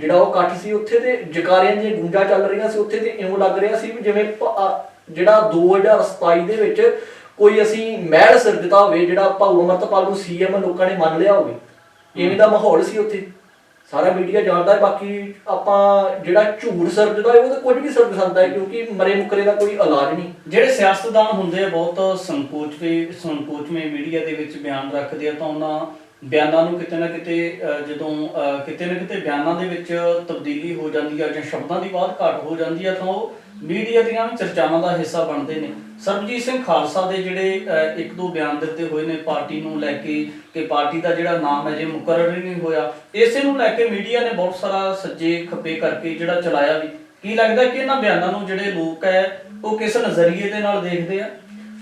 ਜਿਹੜਾ ਉਹ ਇਕੱਠ ਸੀ ਉੱਥੇ ਤੇ ਜਕਾਰਿਆਂ ਦੀਆਂ ਗੂੰਜਾਂ ਚੱਲ ਰਹੀਆਂ ਸੀ ਉੱਥੇ ਤੇ ਇਉਂ ਲੱਗ ਰਿਹਾ ਸੀ ਜਿਵੇਂ ਜਿਹੜਾ 2027 ਦੇ ਵਿੱਚ ਕੋਈ ਅਸੀਂ ਮਹਿਲ ਸਿਰਜਦਾ ਹੋਵੇ ਜਿਹੜਾ ਭਾਊ ਅਮਰਤਪਾਲ ਨੂੰ ਸੀਐਮ ਲੋਕਾਂ ਨੇ ਮੰਨ ਲਿਆ ਹੋਵੇ ਇਵੇਂ ਦਾ ਮਾਹੌਲ ਸੀ ਉੱਥੇ। ਸਾਰਾ ਮੀਡੀਆ ਜਾਣਦਾ ਹੈ ਬਾਕੀ ਆਪਾਂ ਜਿਹੜਾ ਝੂਠ ਸਿਰਜਦਾ ਹੈ ਉਹ ਤਾਂ ਕੁਝ ਵੀ ਸਿਰਜ ਸਕਦਾ ਹੈ ਕਿਉਂਕਿ ਮਰੇ ਮੁਕਰੇ ਦਾ ਕੋਈ ਇਲਾਜ ਨਹੀਂ। ਜਿਹੜੇ ਸਿਆਸਤਦਾਨ ਹੁੰਦੇ ਆ ਬਹੁਤ ਸੰਕੋਚਵੇਂ ਸੰਕੋਚਵੇਂ ਮੀਡੀਆ ਦੇ ਵਿੱਚ ਬਿਆਨ ਰੱਖਦੇ ਆ ਤਾਂ ਉਹਨਾਂ ਬਿਆਨਾਂ ਨੂੰ ਕਿਤੇ ਨਾ ਕਿਤੇ ਜਦੋਂ ਅਹ, ਕਿਤੇ ਨਾ ਕਿਤੇ ਬਿਆਨਾਂ ਦੇ ਵਿੱਚ ਤਬਦੀਲੀ ਹੋ ਜਾਂਦੀ ਆ ਜਾਂ ਸ਼ਬਦਾਂ ਦੀ ਬਾਤ ਘੱਟ ਹੋ ਜਾਂਦੀ ਹੈ ਤਾਂ ਉਹ ਮੀਡੀਆ ਦੀਆਂ ਵੀ ਚਰਚਾਵਾਂ ਦਾ ਹਿੱਸਾ ਬਣਦੇ ਨੇ। ਸਰਬਜੀਤ ਸਿੰਘ ਖਾਲਸਾ ਦੇ ਜਿਹੜੇ ਇੱਕ ਦੋ ਬਿਆਨ ਦਿੱਤੇ ਹੋਏ ਨੇ ਪਾਰਟੀ ਨੂੰ ਲੈ ਕੇ ਕਿ ਪਾਰਟੀ ਦਾ ਜਿਹੜਾ ਨਾਮ ਹੈ ਜੇ ਮੁਕਰਰ ਨਹੀਂ ਹੋਇਆ। ਇਸੇ ਨੂੰ ਲੈ ਕੇ ਮੀਡੀਆ ਨੇ ਬਹੁਤ ਸਾਰਾ ਸੱਜੇ ਖੱਬੇ ਕਰਕੇ ਜਿਹੜਾ ਚਲਾਇਆ ਵੀ। ਕੀ ਲੱਗਦਾ ਕਿ ਇਹਨਾਂ ਬਿਆਨਾਂ ਨੂੰ ਜਿਹੜੇ ਲੋਕ ਹੈ ਉਹ ਕਿਸ ਨਜ਼ਰੀਏ ਦੇ ਨਾਲ ਦੇਖਦੇ ਆ?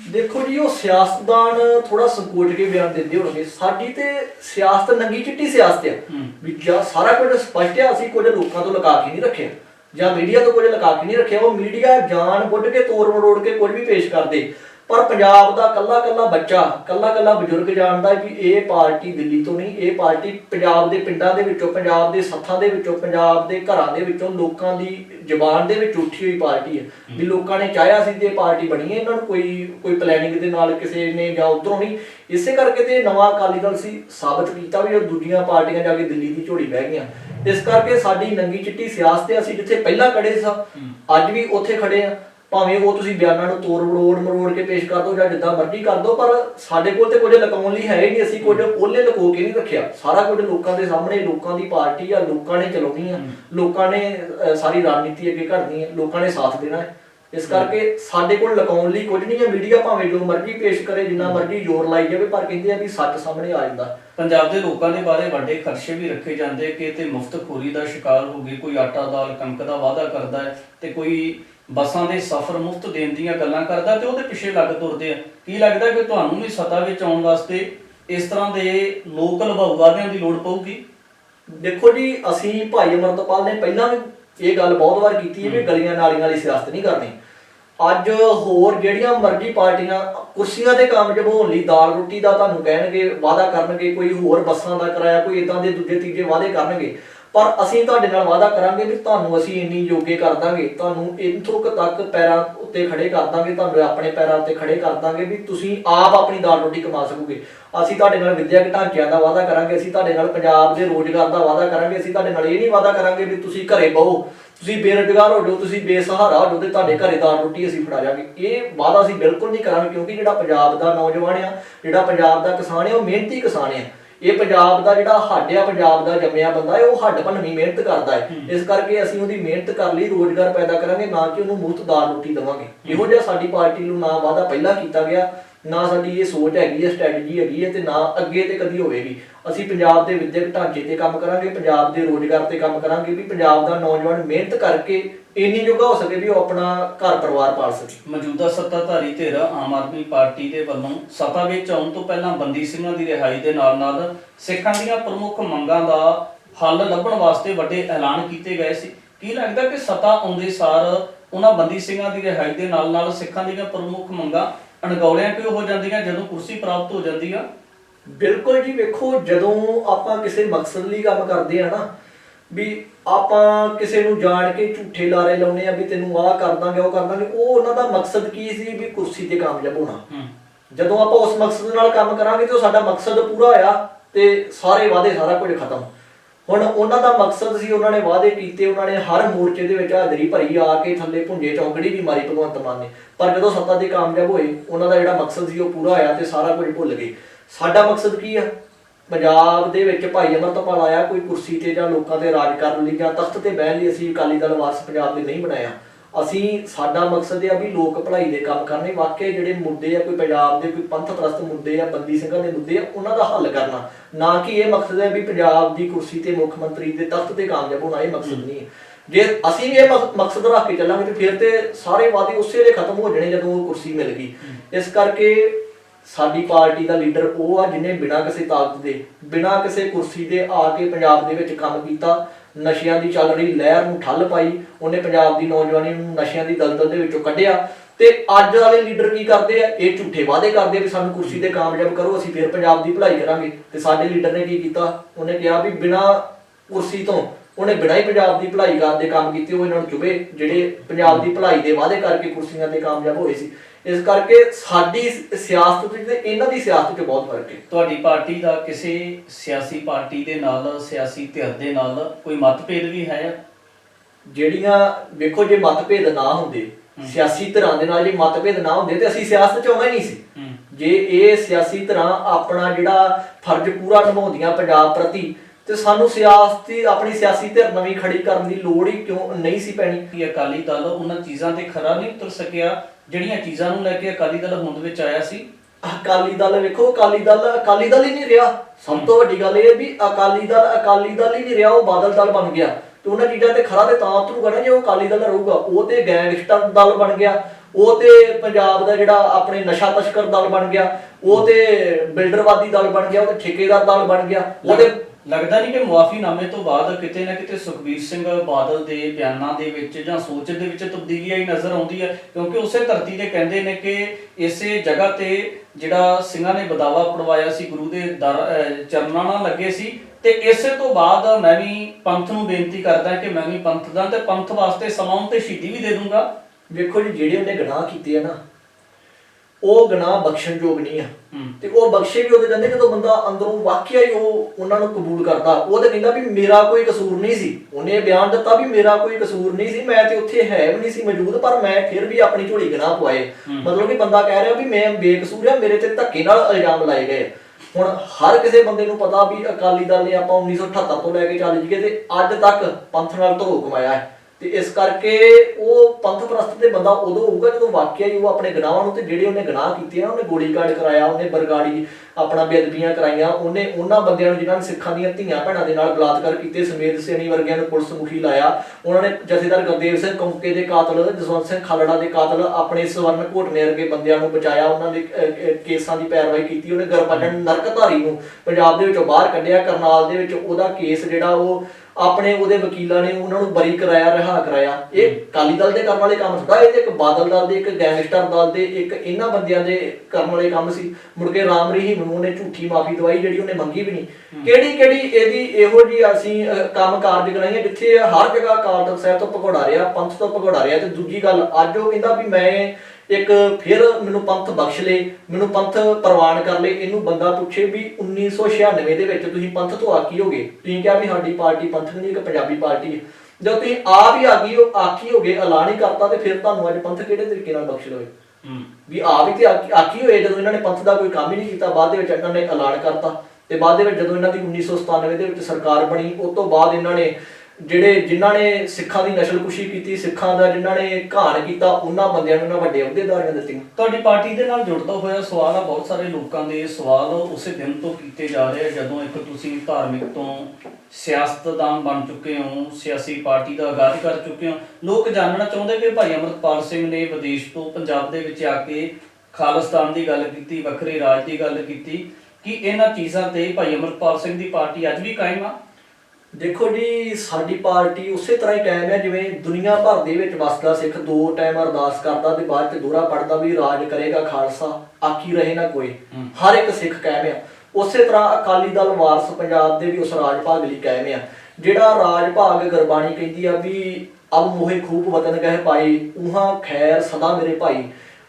ਦੇਖੋ ਜੀ ਉਹ ਸਿਆਸਤਦਾਨ ਥੋੜਾ ਸੰਕੋਚ ਕੇ ਬਿਆਨ ਦਿੰਦੇ ਹੋਣਗੇ। ਸਾਡੀ ਤੇ ਸਿਆਸਤ ਨੰਗੀ ਚਿੱਟੀ ਸਿਆਸਤ ਆ। ਹੂੰ। ਵੀ ਸਾਰਾ ਕੁਝ ਸਪਸ਼ਟ ਆ ਅਸੀਂ ਕੁਝ ਲੋਕਾਂ ਤੋਂ ਲੁਕਾ ਕੇ ਨਹੀਂ ਰੱਖਿਆ। ਜਾਂ ਮੀਡੀਆ ਤੋਂ ਕੁਝ ਲੁਕਾ ਕੇ ਨਹੀਂ ਰੱਖਿਆ ਉਹ ਮੀਡੀਆ ਜਾਣ ਬੁੱਝ ਕੇ ਤੋੜ ਮਰੋੜ ਕੇ ਕੁਝ ਵੀ ਪੇਸ਼ ਕਰਦੇ। ਪਰ ਪੰਜਾਬ ਦਾ ਕੱਲਾ ਕੱਲਾ ਬੱਚਾ ਕੱਲਾ ਕੱਲਾ ਬਜ਼ੁਰਗ ਜਾਣਦਾ ਵੀ ਇਹ ਪਾਰਟੀ ਦਿੱਲੀ ਤੋਂ ਨਹੀਂ ਇਹ ਪਾਰਟੀ ਪੰਜਾਬ ਦੇ ਪਿੰਡਾਂ ਦੇ ਵਿੱਚੋਂ ਪੰਜਾਬ ਦੇ ਸੱਥਾਂ ਦੇ ਵਿੱਚੋਂ ਪੰਜਾਬ ਦੇ ਘਰਾਂ ਦੇ ਵਿੱਚੋਂ ਲੋਕਾਂ ਦੀ ਜ਼ੁਬਾਨ ਦੇ ਵਿੱਚ ਉੱਠੀ ਹੋਈ ਪਾਰਟੀ ਹੈ। ਵੀ ਲੋਕਾਂ ਨੇ ਚਾਹਿਆ ਸੀ ਤੇ ਇਹ ਪਾਰਟੀ ਬਣੀ ਹੈ ਇਹਨਾਂ ਨੂੰ ਕੋਈ ਕੋਈ ਪਲੈਨਿੰਗ ਦੇ ਨਾਲ ਕਿਸੇ ਨੇ ਜਾਂ ਉਧਰੋਂ ਨਹੀਂ। ਇਸੇ ਕਰਕੇ ਤੇ ਨਵਾਂ ਅਕਾਲੀ ਦਲ ਸੀ ਸਾਬਤ ਕੀਤਾ ਵੀ ਉਹ ਦੂਜੀਆਂ ਪਾਰਟੀਆਂ ਜਾ ਕੇ ਦਿੱਲੀ ਦੀ ਝੋਲੀ ਬਹਿ ਗਈਆਂ। ਇਸ ਕਰਕੇ ਸਾਡੀ ਨੰਗੀ ਚਿੱਟੀ ਸਿਆਸਤ ਹੈ ਅਸੀਂ ਜਿੱਥੇ ਪਹਿਲਾਂ ਖੜੇ ਸਾਂ ਅੱਜ ਵੀ ਉੱਥੇ ਖੜੇ ਆ। ਭਾਵੇਂ ਉਹ ਤੁਸੀਂ ਬਿਆਨਾਂ ਨੂੰ ਤੋੜ ਮਰੋੜ ਮਰੋੜ ਕੇ ਪੇਸ਼ ਕਰ ਦਿਓ ਜਾਂ ਜਿੱਦਾਂ ਮਰਜ਼ੀ ਕਰ ਦਿਓ ਪਰ ਸਾਡੇ ਕੋਲ ਤੇ ਕੁਝ ਲੁਕਾਉਣ ਲਈ ਹੈ ਹੀ ਨਹੀਂ। ਅਸੀਂ ਕੁਝ ਉਹਲੇ ਲੁਕੋ ਕੇ ਨਹੀਂ ਰੱਖਿਆ। ਸਾਰਾ ਕੁਝ ਲੋਕਾਂ ਦੇ ਸਾਹਮਣੇ ਲੋਕਾਂ ਦੀ ਪਾਰਟੀ ਆ ਲੋਕਾਂ ਨੇ ਚਲਾਉਣੀ ਆ ਲੋਕਾਂ ਨੇ ਸਾਰੀ ਰਣਨੀਤੀ ਅੱਗੇ ਘੜਨੀ ਹੈ ਲੋਕਾਂ ਨੇ ਸਾਥ ਦੇਣਾ ਹੈ। ਇਸ ਕਰਕੇ ਸਾਡੇ ਕੋਲ ਲੁਕਾਉਣ ਲਈ ਕੁਝ ਨਹੀਂ ਹੈ। ਮੀਡੀਆ ਭਾਵੇਂ ਜੋ ਮਰਜ਼ੀ ਪੇਸ਼ ਕਰੇ ਜਿੰਨਾ ਮਰਜ਼ੀ ਜ਼ੋਰ ਲਾਈ ਜਾਵੇ ਪਰ ਕਹਿੰਦੇ ਆ ਵੀ ਸੱਚ ਸਾਹਮਣੇ ਆ ਜਾਂਦਾ। ਪੰਜਾਬ ਦੇ ਲੋਕਾਂ ਦੇ ਬਾਰੇ ਵੱਡੇ ਖਰਚੇ ਵੀ ਰੱਖੇ ਜਾਂਦੇ ਕਿ ਤੇ ਮੁਫਤਖੋਰੀ ਦਾ ਸ਼ਿਕਾਰ ਹੋ ਗਏ ਕੋਈ ਆਟਾ ਦਾਲ ਕਣਕ ਦਾ ਵਾਅਦਾ ਕਰਦਾ ਹੈ ਤੇ ਕੋਈ ਬੱਸਾਂ ਦੇ ਸਫ਼ਰ ਮੁਫਤ ਦੇਣ ਦੀਆਂ ਗੱਲਾਂ ਕਰਦਾ ਤੇ ਉਹਦੇ ਪਿੱਛੇ ਲੱਗ ਤੁਰਦੇ ਆ। ਕੀ ਲੱਗਦਾ ਕਿ ਤੁਹਾਨੂੰ ਵੀ ਸੱਤਾ ਵਿੱਚ ਆਉਣ ਵਾਸਤੇ ਇਸ ਤਰ੍ਹਾਂ ਦੇ ਲੋਕ ਲਭਾਊ ਵਾਅਦਿਆਂ ਦੀ ਲੋੜ ਪਊਗੀ? ਦੇਖੋ ਜੀ ਅਸੀਂ ਭਾਈ ਅਮਰਤਪਾਲ ਨੇ ਪਹਿਲਾਂ ਵੀ ਇਹ ਗੱਲ ਬਹੁਤ ਵਾਰ ਕੀਤੀ ਹੈ ਵੀ ਗਲੀਆਂ ਨਾਲੀਆਂ ਵਾਲੀ ਸਿਆਸਤ ਨਹੀਂ ਕਰਨੀ। ਅੱਜ ਹੋਰ ਜਿਹੜੀਆਂ ਮਰਜ਼ੀ ਪਾਰਟੀਆਂ ਕੁਰਸੀਆਂ ਤੇ ਕਾਮਯਾਬ ਹੋਣ ਲਈ ਦਾਲ ਰੋਟੀ ਦਾ ਤੁਹਾਨੂੰ ਕਹਿਣਗੇ, ਵਾਅਦਾ ਕਰਨਗੇ, ਕੋਈ ਹੋਰ ਬੱਸਾਂ ਦਾ ਕਿਰਾਇਆ, ਕੋਈ ਇਦਾਂ ਦੇ ਦੂਜੇ, ਤੀਜੇ ਵਾਅਦੇ ਕਰਨਗੇ। ਪਰ ਅਸੀਂ ਤੁਹਾਡੇ ਨਾਲ ਵਾਅਦਾ ਕਰਾਂਗੇ ਵੀ ਤੁਹਾਨੂੰ ਅਸੀਂ ਇੰਨੀ ਯੋਗੇ ਕਰ ਦਾਂਗੇ, ਤੁਹਾਨੂੰ ਇੰਥੋਂ ਤੱਕ ਪੈਰਾਂ ਉੱਤੇ ਖੜੇ ਕਰ ਦਾਂਗੇ, ਤੁਹਾਨੂੰ ਆਪਣੇ ਪੈਰਾਂ ਉੱਤੇ ਖੜੇ ਕਰ ਦਾਂਗੇ ਵੀ ਤੁਸੀਂ ਆਪ ਆਪਣੀ ਦਾਲ ਰੋਟੀ ਕਮਾ ਸਕੋਗੇ। ਅਸੀਂ ਤੁਹਾਡੇ ਨਾਲ ਵਿਦਿਅਕ ਢਾਂਚਿਆਂ ਦਾ ਵਾਅਦਾ ਕਰਾਂਗੇ, ਅਸੀਂ ਤੁਹਾਡੇ ਨਾਲ ਪੰਜਾਬ ਦੇ ਰੋਜ਼ਗਾਰ ਦਾ ਵਾਅਦਾ ਕਰਾਂਗੇ, ਅਸੀਂ ਤੁਹਾਡੇ ਨਾਲ ਇਹ ਨਹੀਂ ਵਾਅਦਾ ਕਰਾਂਗੇ ਵੀ ਤੁਸੀਂ ਘਰੇ ਬਹੋ। ਤੁਸੀਂ ਬੇਰੁਜ਼ਗਾਰ ਹੋ ਜਾਓ ਤੁਸੀਂ ਬੇਸਹਾਰਾ ਹੋ ਜਾਓ ਤੇ ਤੁਹਾਡੇ ਘਰੇ ਦਾਲ ਰੋਟੀ ਅਸੀਂ ਫੜਾ ਜਾਵਾਂਗੇ ਇਹ ਵਾਅਦਾ ਅਸੀਂ ਬਿਲਕੁਲ ਨਹੀਂ ਕਰਾਂਗੇ ਕਿਉਂਕਿ ਜਿਹੜਾ ਪੰਜਾਬ ਦਾ ਨੌਜਵਾਨ ਆ ਜਿਹੜਾ ਪੰਜਾਬ ਦਾ ਕਿਸਾਨ ਆ ਉਹ ਮਿਹਨਤੀ ਕਿਸਾਨ ਆ। ਇਹ ਪੰਜਾਬ ਦਾ ਜਿਹੜਾ ਹੱਡ ਆ ਪੰਜਾਬ ਦਾ ਜੰਮਿਆ ਬੰਦਾ ਹੈ ਉਹ ਹੱਡ ਭੰਨਵੀਂ ਮਿਹਨਤ ਕਰਦਾ ਹੈ। ਇਸ ਕਰਕੇ ਅਸੀਂ ਉਹਦੀ ਮਿਹਨਤ ਕਰ ਲਈ ਰੋਜ਼ਗਾਰ ਪੈਦਾ ਕਰਾਂਗੇ ਨਾ ਕਿ ਉਹਨੂੰ ਮੁਫਤ ਦਾਲ ਰੋਟੀ ਦੇਵਾਂਗੇ। ਇਹੋ ਜਿਹਾ ਸਾਡੀ ਪਾਰਟੀ ਨੂੰ ਨਾ ਵਾਅਦਾ ਪਹਿਲਾਂ ਕੀਤਾ ਗਿਆ। ਨਾ ਸਾਡੀ ਇਹ ਸੋਚ ਹੈਗੀ ਹੈ ਸਟ੍ਰੈਟਜੀ ਹੈਗੀ ਹੈ ਤੇ ਨਾ ਅੱਗੇ ਤੇ ਕਦੀ ਹੋਵੇਗੀ। ਅਸੀਂ ਪੰਜਾਬ ਦੇ ਵਿਦਿਅਕ ਢਾਂਚੇ ਤੇ ਕੰਮ ਕਰਾਂਗੇ, ਪੰਜਾਬ ਦੇ ਰੋਜ਼ਗਾਰ ਤੇ ਕੰਮ ਕਰਾਂਗੇ ਵੀ ਪੰਜਾਬ ਦਾ ਨੌਜਵਾਨ ਮਿਹਨਤ ਕਰਕੇ ਇੰਨੀ ਜੋਗਾ ਹੋ ਸਕੇ ਵੀ ਉਹ ਆਪਣਾ ਘਰ ਪਰਿਵਾਰ ਪਾਲ ਸਕੇ। ਮੌਜੂਦਾ ਸੱਤਾਧਾਰੀ ਧਿਰ ਆਮ ਆਦਮੀ ਪਾਰਟੀ ਦੇ ਵੱਲੋਂ ਸੱਤਾ ਵਿੱਚ ਆਉਣ ਤੋਂ ਪਹਿਲਾਂ ਬੰਦੀ ਸਿੰਘਾਂ ਦੀ ਰਿਹਾਈ ਦੇ ਨਾਲ-ਨਾਲ ਸਿੱਖਾਂ ਦੀਆਂ ਪ੍ਰਮੁੱਖ ਮੰਗਾਂ ਦਾ ਹੱਲ ਲੱਭਣ ਵਾਸਤੇ ਵੱਡੇ ਐਲਾਨ ਕੀਤੇ ਗਏ ਸੀ। ਕੀ ਲੱਗਦਾ ਕਿ ਸੱਤਾ ਆਉਂਦੇ ਸਾਰ ਉਹਨਾਂ ਬੰਦੀ ਸਿੰਘਾਂ ਦੀ ਰਿਹਾਈ ਦੇ ਨਾਲ-ਨਾਲ ਸਿੱਖਾਂ ਦੀਆਂ ਪ੍ਰਮੁੱਖ ਮੰਗਾਂ ਅਣਗੌਲਿਆਂ ਕਿਉਂ ਹੋ ਜਾਂਦੀਆਂ? ਜਦੋਂ ਕੁਰਸੀ ਪ੍ਰਾਪਤ ਹੋ ਜਾਂਦੀ ਆ। ਬਿਲਕੁਲ ਜੀ ਵੇਖੋ ਜਦੋਂ ਆਪਾਂ ਕਿਸੇ ਮਕਸਦ ਲਈ ਕੰਮ ਕਰਦੇ ਆ ਨਾ ਵੀ ਆਪਾਂ ਕਿਸੇ ਨੂੰ ਜਾਣ ਕੇ ਝੂਠੇ ਲਾਰੇ ਲਾਉਨੇ ਆ ਵੀ ਤੈਨੂੰ ਆਹ ਕਰ ਦਾਂਗੇ ਉਹ ਕਰ ਦਾਂਗੇ ਉਹ ਉਹਨਾਂ ਦਾ ਮਕਸਦ ਕੀ ਸੀ ਵੀ ਕੁਰਸੀ ਤੇ ਕਾਮਯਾਬ ਹੋਣਾ? ਜਦੋਂ ਆਪਾਂ ਉਸ ਮਕਸਦ ਨਾਲ ਕੰਮ ਕਰਾਂਗੇ ਤੇ ਉਹ ਸਾਡਾ ਮਕਸਦ ਪੂਰਾ ਹੋਇਆ ਤੇ ਸਾਰੇ ਵਾਅਦੇ ਸਾਰਾ ਕੁਝ ਖਤਮ। ਹੁਣ ਉਹਨਾਂ ਦਾ ਮਕਸਦ ਸੀ ਉਹਨਾਂ ਨੇ ਵਾਅਦੇ ਕੀਤੇ, ਉਹਨਾਂ ਨੇ ਹਰ ਮੋਰਚੇ ਦੇ ਵਿੱਚ ਹਾਜ਼ਰੀ ਭਰੀ, ਆ ਕੇ ਥੱਲੇ ਭੁੰਜੇ ਚੌਂਕੜੀ ਵੀ ਮਾਰੀ ਭਗਵੰਤ ਮਾਨ ਨੇ। ਪਰ ਜਦੋਂ ਸੱਤਾ ਦੇ ਕਾਮਯਾਬ ਹੋਏ, ਉਹਨਾਂ ਦਾ ਜਿਹੜਾ ਮਕਸਦ ਸੀ ਉਹ ਪੂਰਾ ਹੋਇਆ ਤੇ ਸਾਰਾ ਕੁਝ ਭੁੱਲ ਗਏ। ਸਾਡਾ ਮਕਸਦ ਕੀ ਆ? ਪੰਜਾਬ ਦੇ ਵਿੱਚ ਭਾਈ ਅਮਰਤਪਾਲ ਆਇਆ ਕੋਈ ਕੁਰਸੀ ਤੇ ਜਾਂ ਲੋਕਾਂ ਤੇ ਰਾਜ ਕਰਨ ਲਈ ਜਾਂ ਤਖਤ ਤੇ ਬਹਿਣ ਲਈ ਅਸੀਂ ਅਕਾਲੀ ਦਲ ਵਾਰਸ ਪੰਜਾਬ ਦੇ ਨਹੀਂ ਬਣਾਇਆ। ਅਸੀਂ, ਸਾਡਾ ਮਕਸਦ ਇਹ ਆ ਵੀ ਲੋਕ ਭਲਾਈ ਦੇ ਕੰਮ ਕਰਨੇ ਵਾਕਿਆ ਜਿਹੜੇ ਮੁੱਦੇ ਆ, ਕੋਈ ਪੰਜਾਬ ਦੇ, ਕੋਈ ਪੰਥ ਪ੍ਰਸਤ ਮੁੱਦੇ ਆ, ਬੰਦੀ ਸਿੰਘਾਂ ਦੇ ਮੁੱਦੇ ਆ, ਉਹਨਾਂ ਦਾ ਹੱਲ ਕਰਨਾ। ਨਾ ਕਿ ਇਹ ਮਕਸਦ ਹੈ ਵੀ ਪੰਜਾਬ ਦੀ ਕੁਰਸੀ ਤੇ ਮੁੱਖ ਮੰਤਰੀ ਦੇ ਤਖਤ ਤੇ ਕਾਮਯਾਬ ਹੋਣਾ, ਇਹ ਮਕਸਦ ਨਹੀਂ ਹੈ। ਜੇ ਅਸੀਂ ਵੀ ਇਹ ਮਕ- ਮਕਸਦ ਰੱਖ ਕੇ ਚੱਲਾਂਗੇ, ਤੇ ਫਿਰ ਤੇ ਸਾਰੇ ਵਾਅਦੇ ਉਸੇ ਵੇਲੇ ਖਤਮ ਹੋ ਜਾਣੇ ਜਦੋਂ ਉਹ ਕੁਰਸੀ ਮਿਲ ਗਈ। ਇਸ ਕਰਕੇ ਸਾਡੀ ਪਾਰਟੀ ਦਾ ਲੀਡਰ ਉਹ ਆ, ਜਿਹਨੇ ਬਿਨਾਂ ਕਿਸੇ ਤਾਕਤ ਦੇ, ਬਿਨਾਂ ਕਿਸੇ ਕੁਰਸੀ ਦੇ ਆ ਕੇ ਪੰਜਾਬ ਦੇ ਵਿੱਚ ਕੰਮ ਕੀਤਾ। ਨਸ਼ਿਆਂ ਦੀ ਚੱਲ ਰਹੀ ਲਹਿਰ ਨੂੰ ਠੱਲ ਪਾਈ, ਉਹਨੇ ਪੰਜਾਬ ਦੀ ਨੌਜਵਾਨੀ ਨੂੰ ਨਸ਼ਿਆਂ ਦੀ ਦਲਦਲ ਦੇ ਵਿੱਚੋਂ ਕੱਢਿਆ। ਤੇ ਅੱਜ ਵਾਲੇ ਲੀਡਰ ਕੀ ਕਰਦੇ ਆ? ਇਹ ਝੂਠੇ ਵਾਅਦੇ ਕਰਦੇ ਵੀ ਸਾਨੂੰ ਕੁਰਸੀ ਤੇ ਕਾਮਯਾਬ ਕਰੋ, ਅਸੀਂ ਫਿਰ ਪੰਜਾਬ ਦੀ ਭਲਾਈ ਕਰਾਂਗੇ। ਤੇ ਸਾਡੇ ਲੀਡਰ ਨੇ ਕੀ ਕੀਤਾ? ਉਹਨੇ ਕਿਹਾ ਵੀ ਬਿਨਾਂ ਕੁਰਸੀ ਤੋਂ ਉਹਨੇ ਬਿਨਾਂ ਹੀ ਪੰਜਾਬ ਦੀ ਭਲਾਈ ਕਰਨ ਦੇ ਕੰਮ ਕੀਤੇ ਉਹ ਇਹਨਾਂ ਨੂੰ ਚੁਬੇ ਜਿਹੜੇ ਪੰਜਾਬ ਦੀ ਭਲਾਈ ਦੇ ਵਾਅਦੇ ਕਰਕੇ ਕੁਰਸੀਆਂ ਤੇ ਕਾਮਯਾਬ ਹੋਏ ਸੀ। ਇਸ ਕਰਕੇ ਸਾਡੀ ਸਿਆਸਤ ਤੇ ਤੇ ਇਹਨਾਂ ਦੀ ਸਿਆਸਤ 'ਚ ਬਹੁਤ ਫ਼ਰਕ ਹੈ। ਤੁਹਾਡੀ ਪਾਰਟੀ ਦਾ ਕਿਸੇ ਸਿਆਸੀ ਪਾਰਟੀ ਦੇ ਨਾਲ ਸਿਆਸੀ ਧਿਰ ਦੇ ਨਾਲ ਕੋਈ ਮਤਭੇਦ ਵੀ ਹੈ ਜਿਹੜੀਆਂ ਵੇਖੋ ਜੇ ਮਤਭੇਦ ਨਾ ਹੁੰਦੇ ਸਿਆਸੀ ਧਿਰਾਂ ਦੇ ਨਾਲ ਜੇ ਮਤਭੇਦ ਨਾ ਹੁੰਦੇ ਤੇ ਅਸੀਂ ਸਿਆਸਤ 'ਚ ਆਉਣਾ ਹੀ ਨਹੀਂ ਸੀ। ਜੇ ਇਹ ਸਿਆਸੀ ਧਿਰਾਂ ਆਪਣਾ ਜਿਹੜਾ ਫਰਜ਼ ਪੂਰਾ ਨਿਭਾਉਂਦੀਆਂ ਪੰਜਾਬ ਪ੍ਰਤੀ ਤੇ ਸਾਨੂੰ ਸਿਆਸਤੀ ਆਪਣੀ ਸਿਆਸੀ ਧਿਰ ਨਵੀਂ ਖੜੀ ਕਰਨ ਦੀ ਲੋੜ ਹੀ ਕਿਉਂ ਨਹੀਂ ਸੀ ਪੈਣੀ? ਕਿ ਅਕਾਲੀ ਦਲ ਉਹਨਾਂ ਚੀਜ਼ਾਂ ਤੇ ਖਰਾ ਨਹੀਂ ਉਤਰ ਸਕਿਆ ਜਿਹੜੀਆਂ ਚੀਜ਼ਾਂ ਨੂੰ ਲੈ ਕੇ ਅਕਾਲੀ ਦਲ ਹੋਂਦ ਵਿੱਚ ਆਇਆ ਸੀ। ਅਕਾਲੀ ਦਲ ਵੇਖੋ ਅਕਾਲੀ ਦਲ ਅਕਾਲੀ ਦਲ ਹੀ ਨਹੀਂ ਰਿਹਾ। ਸਭ ਤੋਂ ਵੱਡੀ ਗੱਲ ਇਹ ਹੈ ਵੀ ਅਕਾਲੀ ਦਲ ਅਕਾਲੀ ਦਲ ਹੀ ਨਹੀਂ ਰਿਹਾ ਉਹ ਬਾਦਲ ਦਲ ਬਣ ਗਿਆ। ਤੇ ਉਹਨਾਂ ਚੀਜ਼ਾਂ ਤੇ ਖਰਾ ਤੇ ਤਾਂ ਉਤਰੂਗਾ ਨਾ ਜੇ ਉਹ ਅਕਾਲੀ ਦਲ ਰਹੂਗਾ। ਉਹ ਤੇ ਗੈਂਗਸਟਰ ਦਲ ਬਣ ਗਿਆ। ਉਹ ਤੇ ਪੰਜਾਬ ਦਾ ਜਿਹੜਾ ਆਪਣੇ ਨਸ਼ਾ ਤਸਕਰ ਦਲ ਬਣ ਗਿਆ। ਉਹ ਤੇ ਬਿਲਡਰਵਾਦੀ ਦਲ ਬਣ ਗਿਆ। ਉਹ ਤੇ ਠੇਕੇਦਾਰ ਦਲ ਬਣ ਗਿਆ। ਉਹਦੇ ਲੱਗਦਾ ਨਹੀਂ ਕਿ ਮੁਆਫੀਨਾਮੇ ਤੋਂ ਬਾਅਦ ਕਿਤੇ ਨਾ ਕਿਤੇ ਸੁਖਬੀਰ ਸਿੰਘ ਬਾਦਲ ਦੇ ਬਿਆਨਾਂ ਦੇ ਵਿੱਚ ਜਾਂ ਸੋਚ ਦੇ ਵਿੱਚ ਤਬਦੀਲੀ ਆਈ ਨਜ਼ਰ ਆਉਂਦੀ ਹੈ, ਕਿਉਂਕਿ ਉਸੇ ਧਰਤੀ ਦੇ ਕਹਿੰਦੇ ਨੇ ਕਿ ਇਸੇ ਜਗ੍ਹਾ ਤੇ ਜਿਹੜਾ ਸਿੰਘਾਂ ਨੇ ਬਦਾਵਾ ਪੜਵਾਇਆ ਸੀ, ਗੁਰੂ ਦੇ ਦਰ ਚਰਨਾਂ ਨਾਲ ਲੱਗੇ ਸੀ ਤੇ ਇਸੇ ਤੋਂ ਬਾਅਦ ਮੈਂ ਵੀ ਪੰਥ ਨੂੰ ਬੇਨਤੀ ਕਰਦਾ ਕਿ ਮੈਂ ਵੀ ਪੰਥ ਦਾ ਤੇ ਪੰਥ ਵਾਸਤੇ ਸਮਾਂ ਤੇ ਸ਼ਹੀਦੀ ਵੀ ਦੇ ਦੂੰਗਾ। ਵੇਖੋ ਜੀ, ਜਿਹੜੇ ਉਹਨੇ ਗੁਨਾਹ ਕੀਤੇ ਆ ਨਾ ਉਹ ਗੁਨਾਹ ਬਖਸ਼ਣਯੋਗ ਨਹੀਂ ਆ। ਤੇ ਉਹ ਬਖਸ਼ੇ ਵੀ ਉਹਦੇ ਜਾਂਦੇ ਜਦੋਂ ਬੰਦਾ ਅੰਦਰੋਂ ਵਾਕਿਆ ਹੀ ਉਹ ਉਹਨਾਂ ਨੂੰ ਕਬੂਲ ਕਰਦਾ। ਉਹ ਤੇ ਕਹਿੰਦਾ ਵੀ ਮੇਰਾ ਕੋਈ ਕਸੂਰ ਨਹੀਂ ਸੀ। ਉਹਨੇ ਬਿਆਨ ਦਿੱਤਾ ਵੀ ਮੇਰਾ ਕੋਈ ਕਸੂਰ ਨਹੀਂ ਸੀ। ਮੈਂ ਤੇ ਉੱਥੇ ਹੈ ਵੀ ਨਹੀਂ ਸੀ ਮੌਜੂਦ ਪਰ ਮੈਂ ਫਿਰ ਵੀ ਆਪਣੀ ਝੋਲੀ ਗਨਾਹ ਪਵਾਏ। ਮਤਲਬ ਕਿ ਬੰਦਾ ਕਹਿ ਰਿਹਾ ਵੀ ਮੈਂ ਬੇਕਸੂਰ ਆ ਮੇਰੇ ਤੇ ਧੱਕੇ ਨਾਲ ਇਲਜ਼ਾਮ ਲਾਏ ਗਏ। ਹੁਣ ਹਰ ਕਿਸੇ ਬੰਦੇ ਨੂੰ ਪਤਾ ਵੀ ਅਕਾਲੀ ਦਲ ਨੇ ਆਪਾਂ 1978 ਤੋਂ ਲੈ ਕੇ ਚੱਲ ਜੀਏ ਤੇ ਅੱਜ ਤੱਕ ਪੰਥ ਨਾਲ ਧਰੋ ਕਮਾਇਆ ਹੈ। ਤੇ ਇਸ ਕਰਕੇ ਉਹ ਪੰਥ ਪ੍ਰਸਤ ਤੇ ਬੰਦਾ ਉਦੋਂ ਹੋਊਗਾ ਜਦੋਂ ਵਾਕਿਆ ਹੀ ਉਹ ਆਪਣੇ ਗੁਨਾਹਾਂ ਨੂੰ ਤੇ ਜਿਹੜੇ ਉਹਨੇ ਗੁਨਾਹ ਕੀਤੇ ਆ, ਉਹਨੇ ਗੋਲੀकांड ਕਰਾਇਆ, ਉਹਨੇ ਬਰਗਾੜੀ ਆਪਣਾ ਬੇਅਦਬੀਆਂ ਕਰਾਈਆਂ, ਉਹਨੇ ਉਹਨਾਂ ਬੰਦਿਆਂ ਨੂੰ ਜਿਨ੍ਹਾਂ ਨੇ ਸਿੱਖਾਂ ਦੀਆਂ ਧੀਆਂ ਭੈਣਾਂ ਦੇ ਨਾਲ ਬਲਾਤਕਾਰ ਕੀਤੇ, ਸਮੇਤ ਸੈਣੀ ਵਰਗਿਆਂ ਨੂੰ ਪੁਲਿਸ ਮੁਖੀ ਲਾਇਆ, ਉਹਨਾਂ ਨੇ ਜਥੇਦਾਰ ਗੁਰਦੇਵ ਸਿੰਘ ਕੌਂਕੇ ਦੇ ਕਾਤਲ, ਜਸਵੰਤ ਸਿੰਘ ਖਾਲੜਾ ਦੇ ਕਾਤਲ ਆਪਣੇ ਸਵਰਨ ਘੋਟਨੇ ਵਰਗੇ ਬੰਦਿਆਂ ਨੂੰ ਬਚਾਇਆ, ਉਹਨਾਂ ਦੇ ਕੇਸਾਂ ਦੀ ਪੈਰਵਾਈ ਕੀਤੀ, ਉਹਨੇ ਗਰਪਟਨ ਨਰਕਧਾਰੀ ਨੂੰ ਪੰਜਾਬ ਦੇ ਵਿੱਚੋਂ ਬਾਹਰ ਕੱਢਿਆ, ਕਰਨਾਲ ਦੇ ਵਿੱਚ ਉਹਦਾ ਕੇਸ ਜਿਹੜਾ ਉਹ ਆਪਣੇ ਉਹਦੇ ਵਕੀਲਾਂ ਨੇ ਉਹਨਾਂ ਨੂੰ ਬਰੀ ਕਰਾਇਆ ਰਿਹਾ ਕਰਾਇਆ। ਇਹ ਕਾਲੀ ਦਲ ਦੇ ਕਰਨ ਵਾਲੇ ਕੰਮ ਥੋੜਾ ਇਹ ਤੇ ਇੱਕ ਬਾਦਲ ਦਲ ਦੇ ਇੱਕ ਗੈਂਗਸਟਰ ਦਲ ਦੇ ਇੱਕ ਇਹਨਾਂ ਬੰਦਿਆਂ ਦੇ ਕਰਨ ਵਾਲੇ ਕੰਮ ਸੀ। ਮੁੜ ਕੇ ਰਾਮ ਰਹੀਮ ਨੂੰ ਉਹਨੇ ਝੂਠੀ ਮਾਫੀ ਦਵਾਈ ਜਿਹੜੀ ਉਹਨੇ ਮੰਗੀ ਵੀ ਨਹੀਂ। ਕਿਹੜੀ ਕਿਹੜੀ ਇਹਦੀ ਇਹੋ ਜੀ ਅਸੀਂ ਕੰਮ ਕਾਰਜ ਕਰਾਈਆਂ ਜਿੱਥੇ ਹਰ ਜਗ੍ਹਾ ਅਕਾਲ ਤਖਤ ਸਾਹਿਬ ਤੋਂ ਭਗੌੜਾ ਰਿਹਾ ਪੰਥ ਤੋਂ ਭਗੌੜਾ ਰਿਹਾ। ਤੇ ਦੂਜੀ ਗੱਲ ਅੱਜ ਉਹ ਕਹਿੰਦਾ ਵੀ ਮੈਂ ਇੱਕ ਫਿਰ ਮੈਨੂੰ ਪੰਥ ਬਖਸ਼ ਲੇ ਮੈਨੂੰ ਪੰਥ ਪ੍ਰਵਾਨ ਕਰ ਲੇ ਇਹਨੂੰ ਬੰਦਾ ਪੁੱਛੇ ਵੀ 1996 ਦੇ ਵਿੱਚ ਤੁਸੀਂ ਪੰਥ ਤੋਂ ਆਕੀ ਹੋਗੇ ਤੁਸੀਂ ਕਿਹਾ ਵੀ ਸਾਡੀ ਪਾਰਟੀ ਪੰਥ ਨਹੀਂ ਇੱਕ ਪੰਜਾਬੀ ਪਾਰਟੀ ਹੈ। ਜਦ ਤੁਸੀਂ ਆਪ ਹੀ ਆਗੀ ਹੋ ਆਕੀ ਹੋਗੇ ਐਲਾਨ ਹੀ ਕਰਤਾ ਤੇ ਫਿਰ ਤੁਹਾਨੂੰ ਅੱਜ ਪੰਥ ਕਿਹੜੇ ਤਰੀਕੇ ਨਾਲ ਬਖਸ਼ ਹੂੰ। ਵੀ ਆਪ ਹੀ ਤੇ ਆਕੀ ਹੋਏ ਜਦੋਂ ਇਹਨਾਂ ਨੇ ਪੰਥ ਦਾ ਕੋਈ ਕੰਮ ਹੀ ਨਹੀਂ ਕੀਤਾ ਬਾਅਦ ਦੇ ਵਿੱਚ ਇਹਨਾਂ ਨੇ ਐਲਾਨ ਕਰਤਾ। ਤੇ ਬਾਅਦ ਦੇ ਵਿੱਚ ਜਦੋਂ ਇਹਨਾਂ ਦੀ 1997 ਦੇ ਵਿੱਚ ਸਰਕਾਰ ਬਣੀ ਉਸ ਤੋਂ ਬਾਅਦ ਇਹਨਾਂ ਨੇ ਜਿਹੜੇ ਜਿਨ੍ਹਾਂ ਨੇ ਸਿੱਖਾਂ ਦੀ ਨਸਲਕੁਸ਼ੀ ਕੀਤੀ, ਸਿੱਖਾਂ ਦਾ ਜਿਨ੍ਹਾਂ ਨੇ ਘਾਣ ਕੀਤਾ, ਉਹਨਾਂ ਬੰਦਿਆਂ ਨੂੰ ਇਹਨਾਂ ਵੱਡੇ ਅਹੁਦੇਦਾਰੀਆਂ ਦਿੱਤੀਆਂ। ਤੁਹਾਡੀ ਪਾਰਟੀ ਦੇ ਨਾਲ ਜੁੜਦਾ ਹੋਇਆ ਸਵਾਲ ਆ, ਬਹੁਤ ਸਾਰੇ ਲੋਕਾਂ ਦੇ ਸਵਾਲ ਉਸੇ ਦਿਨ ਤੋਂ ਕੀਤੇ ਜਾ ਰਹੇ ਆ, ਜਦੋਂ ਇੱਕ ਤੁਸੀਂ ਧਾਰਮਿਕ ਤੋਂ ਸਿਆਸਤਦਾਨ ਬਣ ਚੁੱਕੇ ਹੋ, ਸਿਆਸੀ ਪਾਰਟੀ ਦਾ ਆਗਾਜ਼ ਕਰ ਚੁੱਕੇ ਹੋ, ਲੋਕ ਜਾਣਨਾ ਚਾਹੁੰਦੇ ਕਿ ਭਾਈ ਅਮਰਪਾਲ ਸਿੰਘ ਨੇ ਵਿਦੇਸ਼ ਤੋਂ ਪੰਜਾਬ ਦੇ ਵਿੱਚ ਆ ਕੇ ਖਾਲਿਸਤਾਨ ਦੀ ਗੱਲ ਕੀਤੀ, ਵੱਖਰੇ ਰਾਜ ਦੀ ਗੱਲ ਕੀਤੀ, ਕਿ ਇਹਨਾਂ ਚੀਜ਼ਾਂ ਤੇ ਭਾਈ ਅਮਰਪਾਲ ਸਿੰਘ ਦੀ ਪਾਰਟੀ ਅੱਜ ਵੀ ਕਾਇਮ ਆ? ਦੇਖੋ ਜੀ ਸਾਡੀ ਪਾਰਟੀ ਉਸੇ ਤਰ੍ਹਾਂ ਹੀ ਕਾਇਮ ਹੈ ਜਿਵੇਂ ਦੁਨੀਆ ਭਰ ਦੇ ਵਿੱਚ ਵਸਦਾ ਸਿੱਖ ਦੋ ਟਾਈਮ ਅਰਦਾਸ ਕਰਦਾ ਤੇ ਬਾਅਦ ਚ ਦੋਹਰਾ ਪੜਦਾ ਵੀ ਰਾਜ ਕਰੇਗਾ ਖਾਲਸਾ ਆਕੀ ਰਹੇ ਨਾ ਕੋਈ। ਹਰ ਇੱਕ ਸਿੱਖ ਕਾਇਮ ਆ। ਉਸੇ ਤਰ੍ਹਾਂ ਅਕਾਲੀ ਦਲ ਵਾਰਸ ਪੰਜਾਬ ਦੇ ਵੀ ਉਸ ਰਾਜ ਭਾਗ ਲਈ ਕਾਇਮ ਆ। ਜਿਹੜਾ ਰਾਜ ਭਾਗ ਗੁਰਬਾਣੀ ਕਹਿੰਦੀ ਆ ਵੀ ਅਬ ਮੋਹੇ ਖੂਬ ਵਤਨ ਕਹਿ ਪਾਈ ਉਹਾਂ ਖੈਰ ਸਦਾ ਮੇਰੇ ਭਾਈ।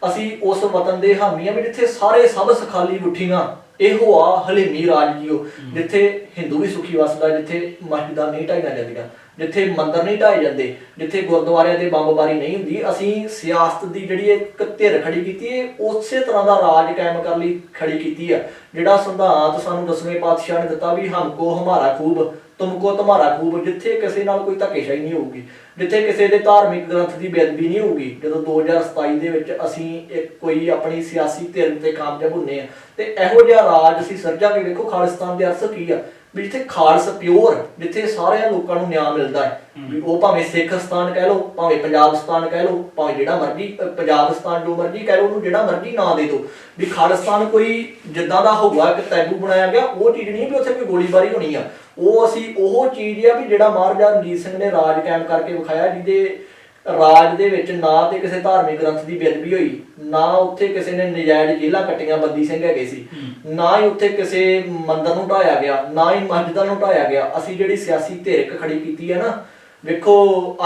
ਅਸੀਂ ਉਸ ਵਤਨ ਦੇ ਹਾਮੀ ਆ ਵੀ ਜਿੱਥੇ ਸਾਰੇ ਸਭ ਸਖਾਲੀ ਉੱਠੀਆਂ। ਇਹੋ ਆ ਹਲੇਮੀ ਰਾਜ ਜੀਓ, ਜਿੱਥੇ ਹਿੰਦੂ ਵੀ ਸੁਖੀ ਵਸਦਾ, ਜਿੱਥੇ ਮਸਜਿਦਾਂ ਨਹੀਂ ਢਾਈਆਂ ਜਾਂਦੀਆਂ, ਜਿੱਥੇ ਮੰਦਰ ਨਹੀਂ ਢਾਏ ਜਾਂਦੇ, ਜਿੱਥੇ ਗੁਰਦੁਆਰਿਆਂ ਦੇ ਬੰਬਬਾਰੀ ਨਹੀਂ ਹੁੰਦੀ, ਅਸੀਂ ਸਿਆਸਤ ਦੀ ਜਿਹੜੀ ਇੱਕ ਧਿਰ ਖੜੀ ਕੀਤੀ ਹੈ, ਉਸੇ ਤਰ੍ਹਾਂ ਦਾ ਰਾਜ ਕਾਇਮ ਕਰਨ ਲਈ ਖੜੀ ਕੀਤੀ ਹੈ ਜਿਹੜਾ ਸੰਵਿਧਾਨ ਸਾਨੂੰ ਦਸਵੇਂ ਪਾਤਸ਼ਾਹ ਨੇ ਦਿੱਤਾ ਵੀ ਹਮਕੋ ਹਮਾਰਾ ਖੂਬ ਤੁਮਕੋ ਤੁਹਾਰਾ ਖੂਬ, ਜਿੱਥੇ ਕਿਸੇ ਨਾਲ ਕੋਈ ਧੱਕੇਸ਼ਾਹੀ ਨਹੀਂ ਹੋਊਗੀ, ਜਿੱਥੇ ਕਿਸੇ ਦੇ ਧਾਰਮਿਕ ਗ੍ਰੰਥ ਦੀ ਬੇਅਦਬੀ ਨਹੀਂ ਹੋਊਗੀ, ਜਦੋਂ 2027 ਦੇ ਵਿੱਚ ਅਸੀਂ ਇੱਕ ਕੋਈ ਆਪਣੀ ਸਿਆਸੀ ਧਿਰ ਤੇ ਕਾਮਯਾਬ ਹੁੰਨੇ ਆ। ਤੇ ਇਹੋ ਜਿਹਾ ਰਾਜ ਅਸੀਂ ਸਿਰਜਾਂਗੇ, ਵੇਖੋ ਖਾਲਿਸਤਾਨ ਦੇ ਅਰਥ ਕੀ ਆ। ਵੀ ਜਿੱਥੇ ਖਾਲਸ ਪਿਓਰ ਜਿੱਥੇ ਸਾਰਿਆਂ ਲੋਕਾਂ ਨੂੰ ਨਿਆਂ ਮਿਲਦਾ ਹੈ। ਵੀ ਉਹ ਭਾਵੇਂ ਸਿੱਖਸਤਾਨ ਕਹਿ ਲਓ ਭਾਵੇਂ ਪੰਜਾਬਸਤਾਨ ਕਹਿ ਲਓ ਭਾਵੇਂ ਜਿਹੜਾ ਮਰਜ਼ੀ ਪੰਜਾਬਸਤਾਨ ਜੋ ਮਰਜ਼ੀ ਕਹਿ ਲਓ ਉਹਨੂੰ ਜਿਹੜਾ ਮਰਜ਼ੀ ਨਾਂ ਦੇ ਦਿਓ। ਵੀ ਖਾਲਿਸਤਾਨ ਕੋਈ ਜਿੱਦਾਂ ਦਾ ਹੋਊਗਾ ਇੱਕ ਟੈਬੂ ਬਣਾਇਆ ਗਿਆ ਉਹ ਚੀਜ਼ ਨਹੀਂ ਵੀ ਉੱਥੇ ਕੋਈ ਗੋਲੀਬਾਰੀ ਹੋਣੀ ਆ। ਉਹ ਅਸੀਂ ਉਹ ਚੀਜ਼ ਆ ਵੀ ਜਿਹੜਾ ਮਹਾਰਾਜਾ ਰਣਜੀਤ ਸਿੰਘ ਨੇ ਰਾਜ ਕਾਇਮ ਕਰਕੇ ਵਿਖਾਇਆ ਜਿਹਦੇ ਰਾਜ ਦੇ ਵਿੱਚ ਨਾ ਤੇ ਕਿਸੇ ਧਾਰਮਿਕ ਗ੍ਰੰਥ ਦੀ ਬੇਅਦਬੀ ਹੋਈ ਨਾ ਉੱਥੇ ਕਿਸੇ ਨੇ ਨਜਾਇਜ਼ ਜੇਲਾਂ ਕੱਟੀਆਂ ਬੰਦੀ ਸਿੰਘ ਹੈਗੇ ਸੀ। ਨਾ ਹੀ ਉੱਥੇ ਕਿਸੇ ਮੰਦਰ ਨੂੰ ਢਾਇਆ ਗਿਆ ਨਾ ਹੀ ਮਸਜਿਦਾਂ ਨੂੰ ਢਾਇਆ ਗਿਆ। ਅਸੀਂ ਜਿਹੜੀ ਸਿਆਸੀ ਧਿਰਕ ਖੜੀ ਕੀਤੀ ਹੈ ਨਾ ਵੇਖੋ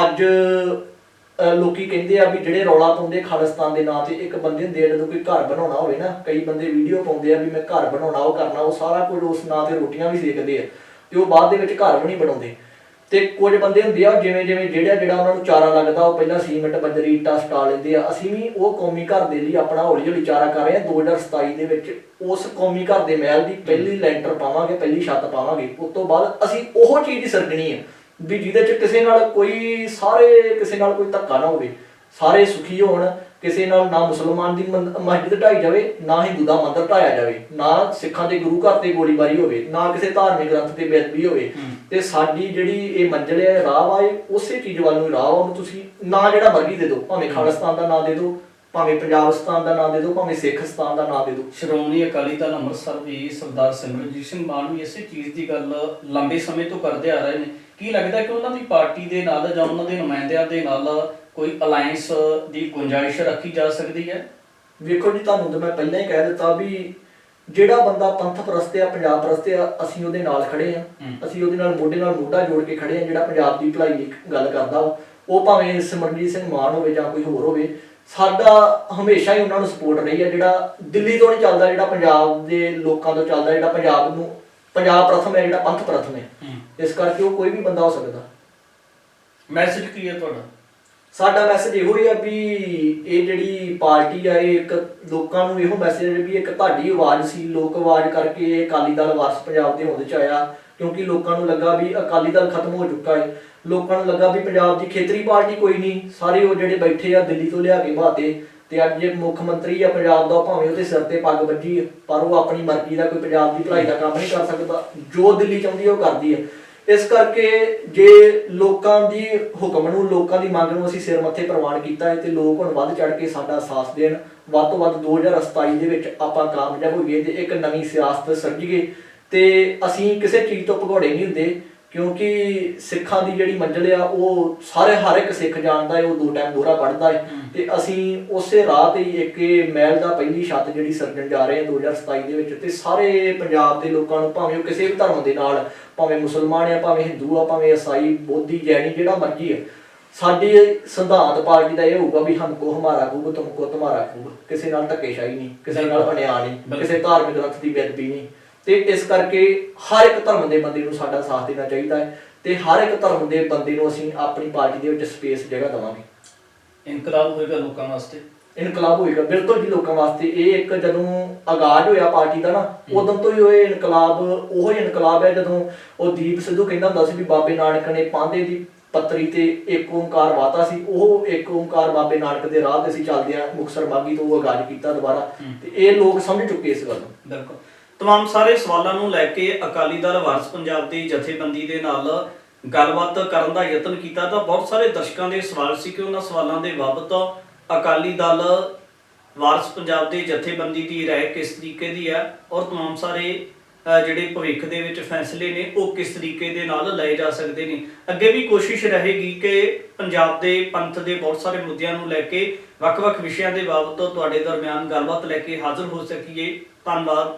ਅੱਜ ਲੋਕੀ ਕਹਿੰਦੇ ਆ ਵੀ ਜਿਹੜੇ ਰੌਲਾ ਪਾਉਂਦੇ ਖਾਲਿਸਤਾਨ ਦੇ ਨਾਂ ਤੇ ਇੱਕ ਬੰਦੇ ਹੁੰਦੇ ਜਦੋਂ ਕੋਈ ਘਰ ਬਣਾਉਣਾ ਹੋਵੇ ਨਾ ਕਈ ਬੰਦੇ ਵੀਡੀਓ ਪਾਉਂਦੇ ਆ ਵੀ ਮੈਂ ਘਰ ਬਣਾਉਣਾ ਉਹ ਕਰਨਾ ਉਹ ਸਾਰਾ ਕੁਝ ਉਸ ਨਾਂ ਤੇ ਰੋਟੀਆਂ ਵੀ ਸੇਕਦੇ ਆ ਤੇ ਉਹ ਬਾਅਦ ਦੇ ਵਿੱਚ ਘਰ ਵੀ ਨਹੀਂ ਬਣਾਉਂਦੇ। ਤੇ ਕੁਝ ਬੰਦੇ ਹੁੰਦੇ ਆ, ਉਹ ਜਿਵੇਂ ਜਿਵੇਂ ਜਿਹੜਾ ਜਿਹੜਾ ਉਹਨਾਂ ਨੂੰ ਚਾਰਾ ਲੱਗਦਾ, ਉਹ ਪਹਿਲਾਂ ਸੀਮੈਂਟ, ਬੰਜਰੀ, ਇੱਟਾਂ ਸਟਾ ਲੈਂਦੇ ਆ। ਅਸੀਂ ਵੀ ਉਹ ਕੌਮੀ ਘਰ ਦੇ ਲਈ ਆਪਣਾ ਹੌਲੀ ਹੌਲੀ ਚਾਰਾ ਕਰ ਰਹੇ ਆ। 2027 ਦੇ ਵਿੱਚ ਉਸ ਕੌਮੀ ਘਰ ਦੇ ਮਹਿਲ ਦੀ ਪਹਿਲੀ ਲੈਂਟਰ ਪਾਵਾਂਗੇ, ਪਹਿਲੀ ਛੱਤ ਪਾਵਾਂਗੇ। ਉਸ ਤੋਂ ਬਾਅਦ ਅਸੀਂ ਉਹ ਚੀਜ਼ ਦੀ ਸਿਰਜਣੀ ਆ ਵੀ ਜਿਹਦੇ ਚ ਕਿਸੇ ਨਾਲ ਕੋਈ, ਸਾਰੇ ਕਿਸੇ ਨਾਲ ਕੋਈ ਧੱਕਾ ਨਾ ਹੋਵੇ। ਸਾਰੇ ਸੁਖੀ ਹੋਣ। ਕਿਸੇ ਨਾਲ ਨਾ ਮੁਸਲਮਾਨ ਦੀ ਮਸਜਿਦ ਢਾਈ ਜਾਵੇ ਨਾ ਹਿੰਦੂ ਦਾ ਮੰਦਰ ਢਾਇਆ ਜਾਵੇ ਨਾ ਸਿੱਖਾਂ ਦੇ ਗੁਰੂ ਘਰ ਤੇ ਗੋਲੀਬਾਰੀ ਹੋਵੇ ਨਾ ਕਿਸੇ ਧਾਰਮਿਕ ਗ੍ਰੰਥ ਤੇ ਬੇਅਦਬੀ ਹੋਵੇ। ਤੇ ਸਾਡੀ ਜਿਹੜੀ ਇਹ ਮੰਜ਼ਿਲ ਹੈ ਰਾਹ ਇਹ ਉਸੇ ਚੀਜ਼ ਵੱਲ ਨੂੰ ਰਾਹ ਉਹਨੂੰ ਤੁਸੀਂ ਨਾਂ ਜਿਹੜਾ ਮਰਜ਼ੀ ਦੇ ਦਿਓ। ਭਾਵੇਂ ਖਾਲਿਸਤਾਨ ਦਾ ਨਾਂ ਦੇ ਦਿਓ ਭਾਵੇਂ ਪੰਜਾਬਸਤਾਨ ਦਾ ਨਾਂ ਦੇ ਦਿਓ ਭਾਵੇਂ ਸਿੱਖਸਤਾਨ ਦਾ ਨਾਂ ਦੇ ਦਿਓ। ਸ਼੍ਰੋਮਣੀ ਅਕਾਲੀ ਦਲ ਅੰਮ੍ਰਿਤਸਰ ਵੀ ਸਰਦਾਰ ਸਿਮਰਨਜੀਤ ਸਿੰਘ ਮਾਨ ਵੀ ਇਸੇ ਚੀਜ਼ ਦੀ ਗੱਲ ਲੰਬੇ ਸਮੇਂ ਤੋਂ ਕਰਦੇ ਆ ਰਹੇ ਨੇ। ਕੀ ਲੱਗਦਾ ਕਿ ਉਹਨਾਂ ਦੀ ਪਾਰਟੀ ਦੇ ਨਾਲ ਜਾਂ ਉਹਨਾਂ ਦੇ ਨੁਮਾਇੰਦਿਆਂ ਦੇ ਨਾਲ ਕੋਈ ਅਲਾਈਅੰਸ ਦੀ ਗੁੰਜਾਇਸ਼ ਰੱਖੀ ਜਾ ਸਕਦੀ ਹੈ? ਵੇਖੋ ਜੀ ਤੁਹਾਨੂੰ ਤਾਂ ਮੈਂ ਪਹਿਲਾਂ ਹੀ ਕਹਿ ਦਿੱਤਾ ਵੀ ਜਿਹੜਾ ਬੰਦਾ ਪੰਥ ਪ੍ਰਸਤ ਆ ਪੰਜਾਬ ਪ੍ਰਸਤ ਆ ਅਸੀਂ ਉਹਦੇ ਨਾਲ ਖੜੇ ਆ। ਅਸੀਂ ਉਹਦੇ ਨਾਲ ਮੋਢੇ ਨਾਲ ਮੋਢਾ ਜੋੜ ਕੇ ਖੜੇ ਆ ਜਿਹੜਾ ਪੰਜਾਬ ਦੀ ਭਲਾਈ ਦੀ ਗੱਲ ਕਰਦਾ। ਉਹ। ਭਾਵੇਂ ਸਿਮਰਨਜੀਤ ਸਿੰਘ ਮਾਨ ਹੋਵੇ ਜਾਂ ਕੋਈ ਹੋਰ ਹੋਵੇ ਸਾਡਾ ਹਮੇਸ਼ਾ ਹੀ ਉਹਨਾਂ ਨੂੰ ਸਪੋਰਟ ਰਹੀ ਹੈ ਜਿਹੜਾ ਦਿੱਲੀ ਤੋਂ ਨਹੀਂ ਚੱਲਦਾ ਜਿਹੜਾ ਪੰਜਾਬ ਦੇ ਲੋਕਾਂ ਤੋਂ ਚੱਲਦਾ ਜਿਹੜਾ ਪੰਜਾਬ ਨੂੰ ਪੰਜਾਬ ਪ੍ਰਥਮ ਹੈ ਜਿਹੜਾ ਪੰਥ ਪ੍ਰਥਮ ਹੈ। ਇਸ ਕਰਕੇ ਉਹ ਕੋਈ ਵੀ ਬੰਦਾ ਹੋ ਸਕਦਾ। ਮੈਸੇਜ ਕੀ ਹੈ ਤੁਹਾਡਾ? ਸਾਡਾ ਮੈਸੇਜ ਇਹੋ ਹੀ ਆ ਵੀ ਇਹ ਜਿਹੜੀ ਪਾਰਟੀ ਆ, ਇਹ ਇੱਕ ਲੋਕਾਂ ਨੂੰ ਇਹੋ ਮੈਸੇਜ ਵੀ ਇੱਕ ਤੁਹਾਡੀ ਆਵਾਜ਼ ਸੀ, ਲੋਕ ਆਵਾਜ਼ ਕਰਕੇ ਇਹ ਅਕਾਲੀ ਦਲ ਵਾਰਸ ਪੰਜਾਬ ਦੇ ਹੋਂਦ ਚ ਆਇਆ, ਕਿਉਂਕਿ ਲੋਕਾਂ ਨੂੰ ਲੱਗਾ ਵੀ ਅਕਾਲੀ ਦਲ ਖਤਮ ਹੋ ਚੁੱਕਾ ਹੈ। ਲੋਕਾਂ ਨੂੰ ਲੱਗਾ ਵੀ ਪੰਜਾਬ ਦੀ ਖੇਤਰੀ ਪਾਰਟੀ ਕੋਈ ਨਹੀਂ, ਸਾਰੇ ਉਹ ਜਿਹੜੇ ਬੈਠੇ ਆ ਦਿੱਲੀ ਤੋਂ ਲਿਆ ਕੇ ਬਾਤੇ ਤੇ ਅੱਜ ਜੇ ਮੁੱਖ ਮੰਤਰੀ ਆ ਪੰਜਾਬ ਦਾ ਭਾਵੇਂ ਉਹਦੇ ਸਿਰ ਤੇ ਪੱਗ ਵੱਜੀ ਪਰ ਉਹ ਆਪਣੀ ਮਰਜ਼ੀ ਦਾ ਕੋਈ ਪੰਜਾਬ ਦੀ ਭਲਾਈ ਦਾ ਕੰਮ ਨਹੀਂ ਕਰ ਸਕਦਾ। ਜੋ ਦਿੱਲੀ ਚਾਹੁੰਦੀ ਉਹ ਕਰਦੀ ਹੈ ਇਸ ਕਰਕੇ ਜੇ ਲੋਕਾਂ ਦੀ ਹੁਕਮ ਨੂੰ, ਲੋਕਾਂ ਦੀ ਮੰਗ ਨੂੰ ਅਸੀਂ ਸਿਰ ਮੱਥੇ ਪ੍ਰਵਾਨ ਕੀਤਾ ਹੈ ਤੇ ਲੋਕ ਹੁਣ ਵੱਧ ਚੜ ਕੇ ਸਾਡਾ ਸਾਥ ਦੇਣ, ਵੱਧ ਤੋਂ ਵੱਧ 2027 ਦੇ ਵਿੱਚ ਆਪਾਂ ਕਾਮਯਾਬ ਹੋਈਏ ਤੇ ਇੱਕ ਨਵੀਂ ਸਿਆਸਤ ਸਿਰਜੀਏ ਤੇ ਅਸੀਂ ਕਿਸੇ ਚੀਜ਼ ਤੋਂ ਭਗੌੜੇ ਨਹੀਂ ਹੁੰਦੇ। ਕਿਉਂਕਿ ਸਿੱਖਾਂ ਦੀ ਜਿਹੜੀ ਮੰਜ਼ਿਲ ਆ ਉਹ ਸਾਰੇ ਹਰ ਇੱਕ ਸਿੱਖ ਜਾਣਦਾ ਹੈ ਉਹ ਦੋ ਟਾਈਮ ਦੋਹਰਾ ਪੜ੍ਹਦਾ ਹੈ। ਤੇ ਅਸੀਂ ਉਸੇ ਰਾਹ ਤੇ ਹੀ ਇੱਕ ਮਹਿਲ ਦਾ ਪਹਿਲੀ ਛੱਤ ਜਿਹੜੀ ਸਿਰਜਣ ਜਾ ਰਹੇ ਹਾਂ 2027 ਦੇ ਵਿੱਚ ਤੇ ਸਾਰੇ ਪੰਜਾਬ ਦੇ ਲੋਕਾਂ ਨੂੰ ਭਾਵੇਂ ਉਹ ਕਿਸੇ ਵੀ ਧਰਮ ਦੇ ਨਾਲ ਭਾਵੇਂ ਮੁਸਲਮਾਨ ਆ ਭਾਵੇਂ ਹਿੰਦੂ ਆ ਭਾਵੇਂ ਈਸਾਈ ਬੋਧੀ ਜੈਨੀ ਜਿਹੜਾ ਮਰਜ਼ੀ ਆ ਸਾਡੀ ਸਿਧਾਂਤ ਪਾਰਟੀ ਦਾ ਇਹ ਹੋਊਗਾ ਵੀ ਹਮਕੋ ਹਮਾਰਾ ਖੂਬ ਤੁਮਕੋ ਤੁਹਾਰਾ ਖੂਬ ਕਿਸੇ ਨਾਲ ਧੱਕੇਸ਼ਾਹੀ ਨਹੀਂ ਕਿਸੇ ਨਾਲ ਅਨਿਆਂ ਨਹੀਂ ਕਿਸੇ ਧਾਰਮਿਕ ਗ੍ਰੰਥ ਦੀ ਬੇਅਦਬੀ ਨਹੀਂ। ਤੇ ਇਸ ਕਰਕੇ ਹਰ ਇੱਕ ਧਰਮ ਦੇ ਬੰਦੇ ਨੂੰ ਸਾਡਾ ਸਾਥ ਦੇਣਾ ਚਾਹੀਦਾ ਹੈ ਤੇ ਹਰ ਇੱਕ ਧਰਮ ਦੇ ਬੰਦੇ ਨੂੰ ਅਸੀਂ ਆਪਣੀ ਪਾਰਟੀ ਦੇ ਵਿੱਚ ਸਪੇਸ ਜਗ੍ਹਾ ਦੇਵਾਂਗੇ। ਇਨਕਲਾਬ ਹੋਏਗਾ ਲੋਕਾਂ ਵਾਸਤੇ? ਇਨਕਲਾਬ ਹੋਏਗਾ ਬਿਲਕੁਲ ਜੀ ਲੋਕਾਂ ਵਾਸਤੇ। ਇਹ ਇੱਕ ਜਦੋਂ ਆਗਾਜ਼ ਹੋਇਆ ਪਾਰਟੀ ਦਾ ਨਾ ਉਦੋਂ ਤੋਂ ਹੀ ਉਹ ਇਨਕਲਾਬ ਉਹ ਹੀ ਇਨਕਲਾਬ ਹੈ ਜਦੋਂ ਉਹ ਦੀਪ ਸਿੱਧੂ ਕਹਿੰਦਾ ਹੁੰਦਾ ਸੀ ਵੀ ਬਾਬੇ ਨਾਨਕ ਨੇ ਪਾਂਦੇ ਦੀ ਪੱਤਰੀ ਤੇ ਇੱਕ ਓੰਕਾਰ ਵਾਤਾ ਸੀ ਉਹ ਇੱਕ ਓੰਕਾਰ ਬਾਬੇ ਨਾਨਕ ਦੇ ਰਾਹ ਤੇ ਅਸੀਂ ਚੱਲਦੇ ਆ ਮੁਕਸਰ ਮਾਗੀ ਤੋਂ ਉਹ ਆਗਾਜ਼ ਕੀਤਾ ਦੁਬਾਰਾ। ਤੇ ਇਹ ਲੋਕ ਸਮਝ ਚੁੱਕੇ ਇਸ ਗੱਲ ਨੂੰ। ਬਿਲਕੁਲ। तमाम ਸਾਰੇ ਸਵਾਲਾਂ ਨੂੰ ਲੈ ਕੇ ਅਕਾਲੀ ਦਲ ਵਾਰਸ ਪੰਜਾਬ ਦੀ ਜਥੇਬੰਦੀ ਦੇ ਨਾਲ ਗੱਲਬਾਤ ਕਰਨ ਦਾ ਯਤਨ ਕੀਤਾ ਤਾਂ ਬਹੁਤ ਸਾਰੇ ਦਰਸ਼ਕਾਂ ਦੇ ਸਵਾਲ ਸੀ ਕਿ ਉਹਨਾਂ ਸਵਾਲਾਂ ਦੇ ਬਾਬਤ ਅਕਾਲੀ ਦਲ ਵਾਰਸ ਪੰਜਾਬ ਦੇ ਜਥੇਬੰਦੀ ਦੀ ਰਾਏ ਕਿਸ ਤਰੀਕੇ ਦੀ ਹੈ ਔਰ तमाम ਸਾਰੇ ਅ, ਜਿਹੜੇ ਭਵਿੱਖ ਦੇ ਵਿੱਚ ਫੈਸਲੇ ਨੇ ਉਹ ਕਿਸ ਤਰੀਕੇ ਦੇ ਨਾਲ ਲਏ ਜਾ ਸਕਦੇ ਨੇ ਅੱਗੇ ਵੀ ਕੋਸ਼ਿਸ਼ ਰਹੇਗੀ ਕਿ ਪੰਜਾਬ ਦੇ ਪੰਥ ਦੇ ਬਹੁਤ ਸਾਰੇ ਮੁੱਦਿਆਂ ਨੂੰ ਲੈ ਕੇ ਵੱਖ-ਵੱਖ ਵਿਸ਼ਿਆਂ ਦੇ ਬਾਬਤ ਤੁਹਾਡੇ ਦਰਮਿਆਨ ਗੱਲਬਾਤ ਲੈ ਕੇ ਹਾਜ਼ਰ ਹੋ ਸਕੀਏ ਧੰਨਵਾਦ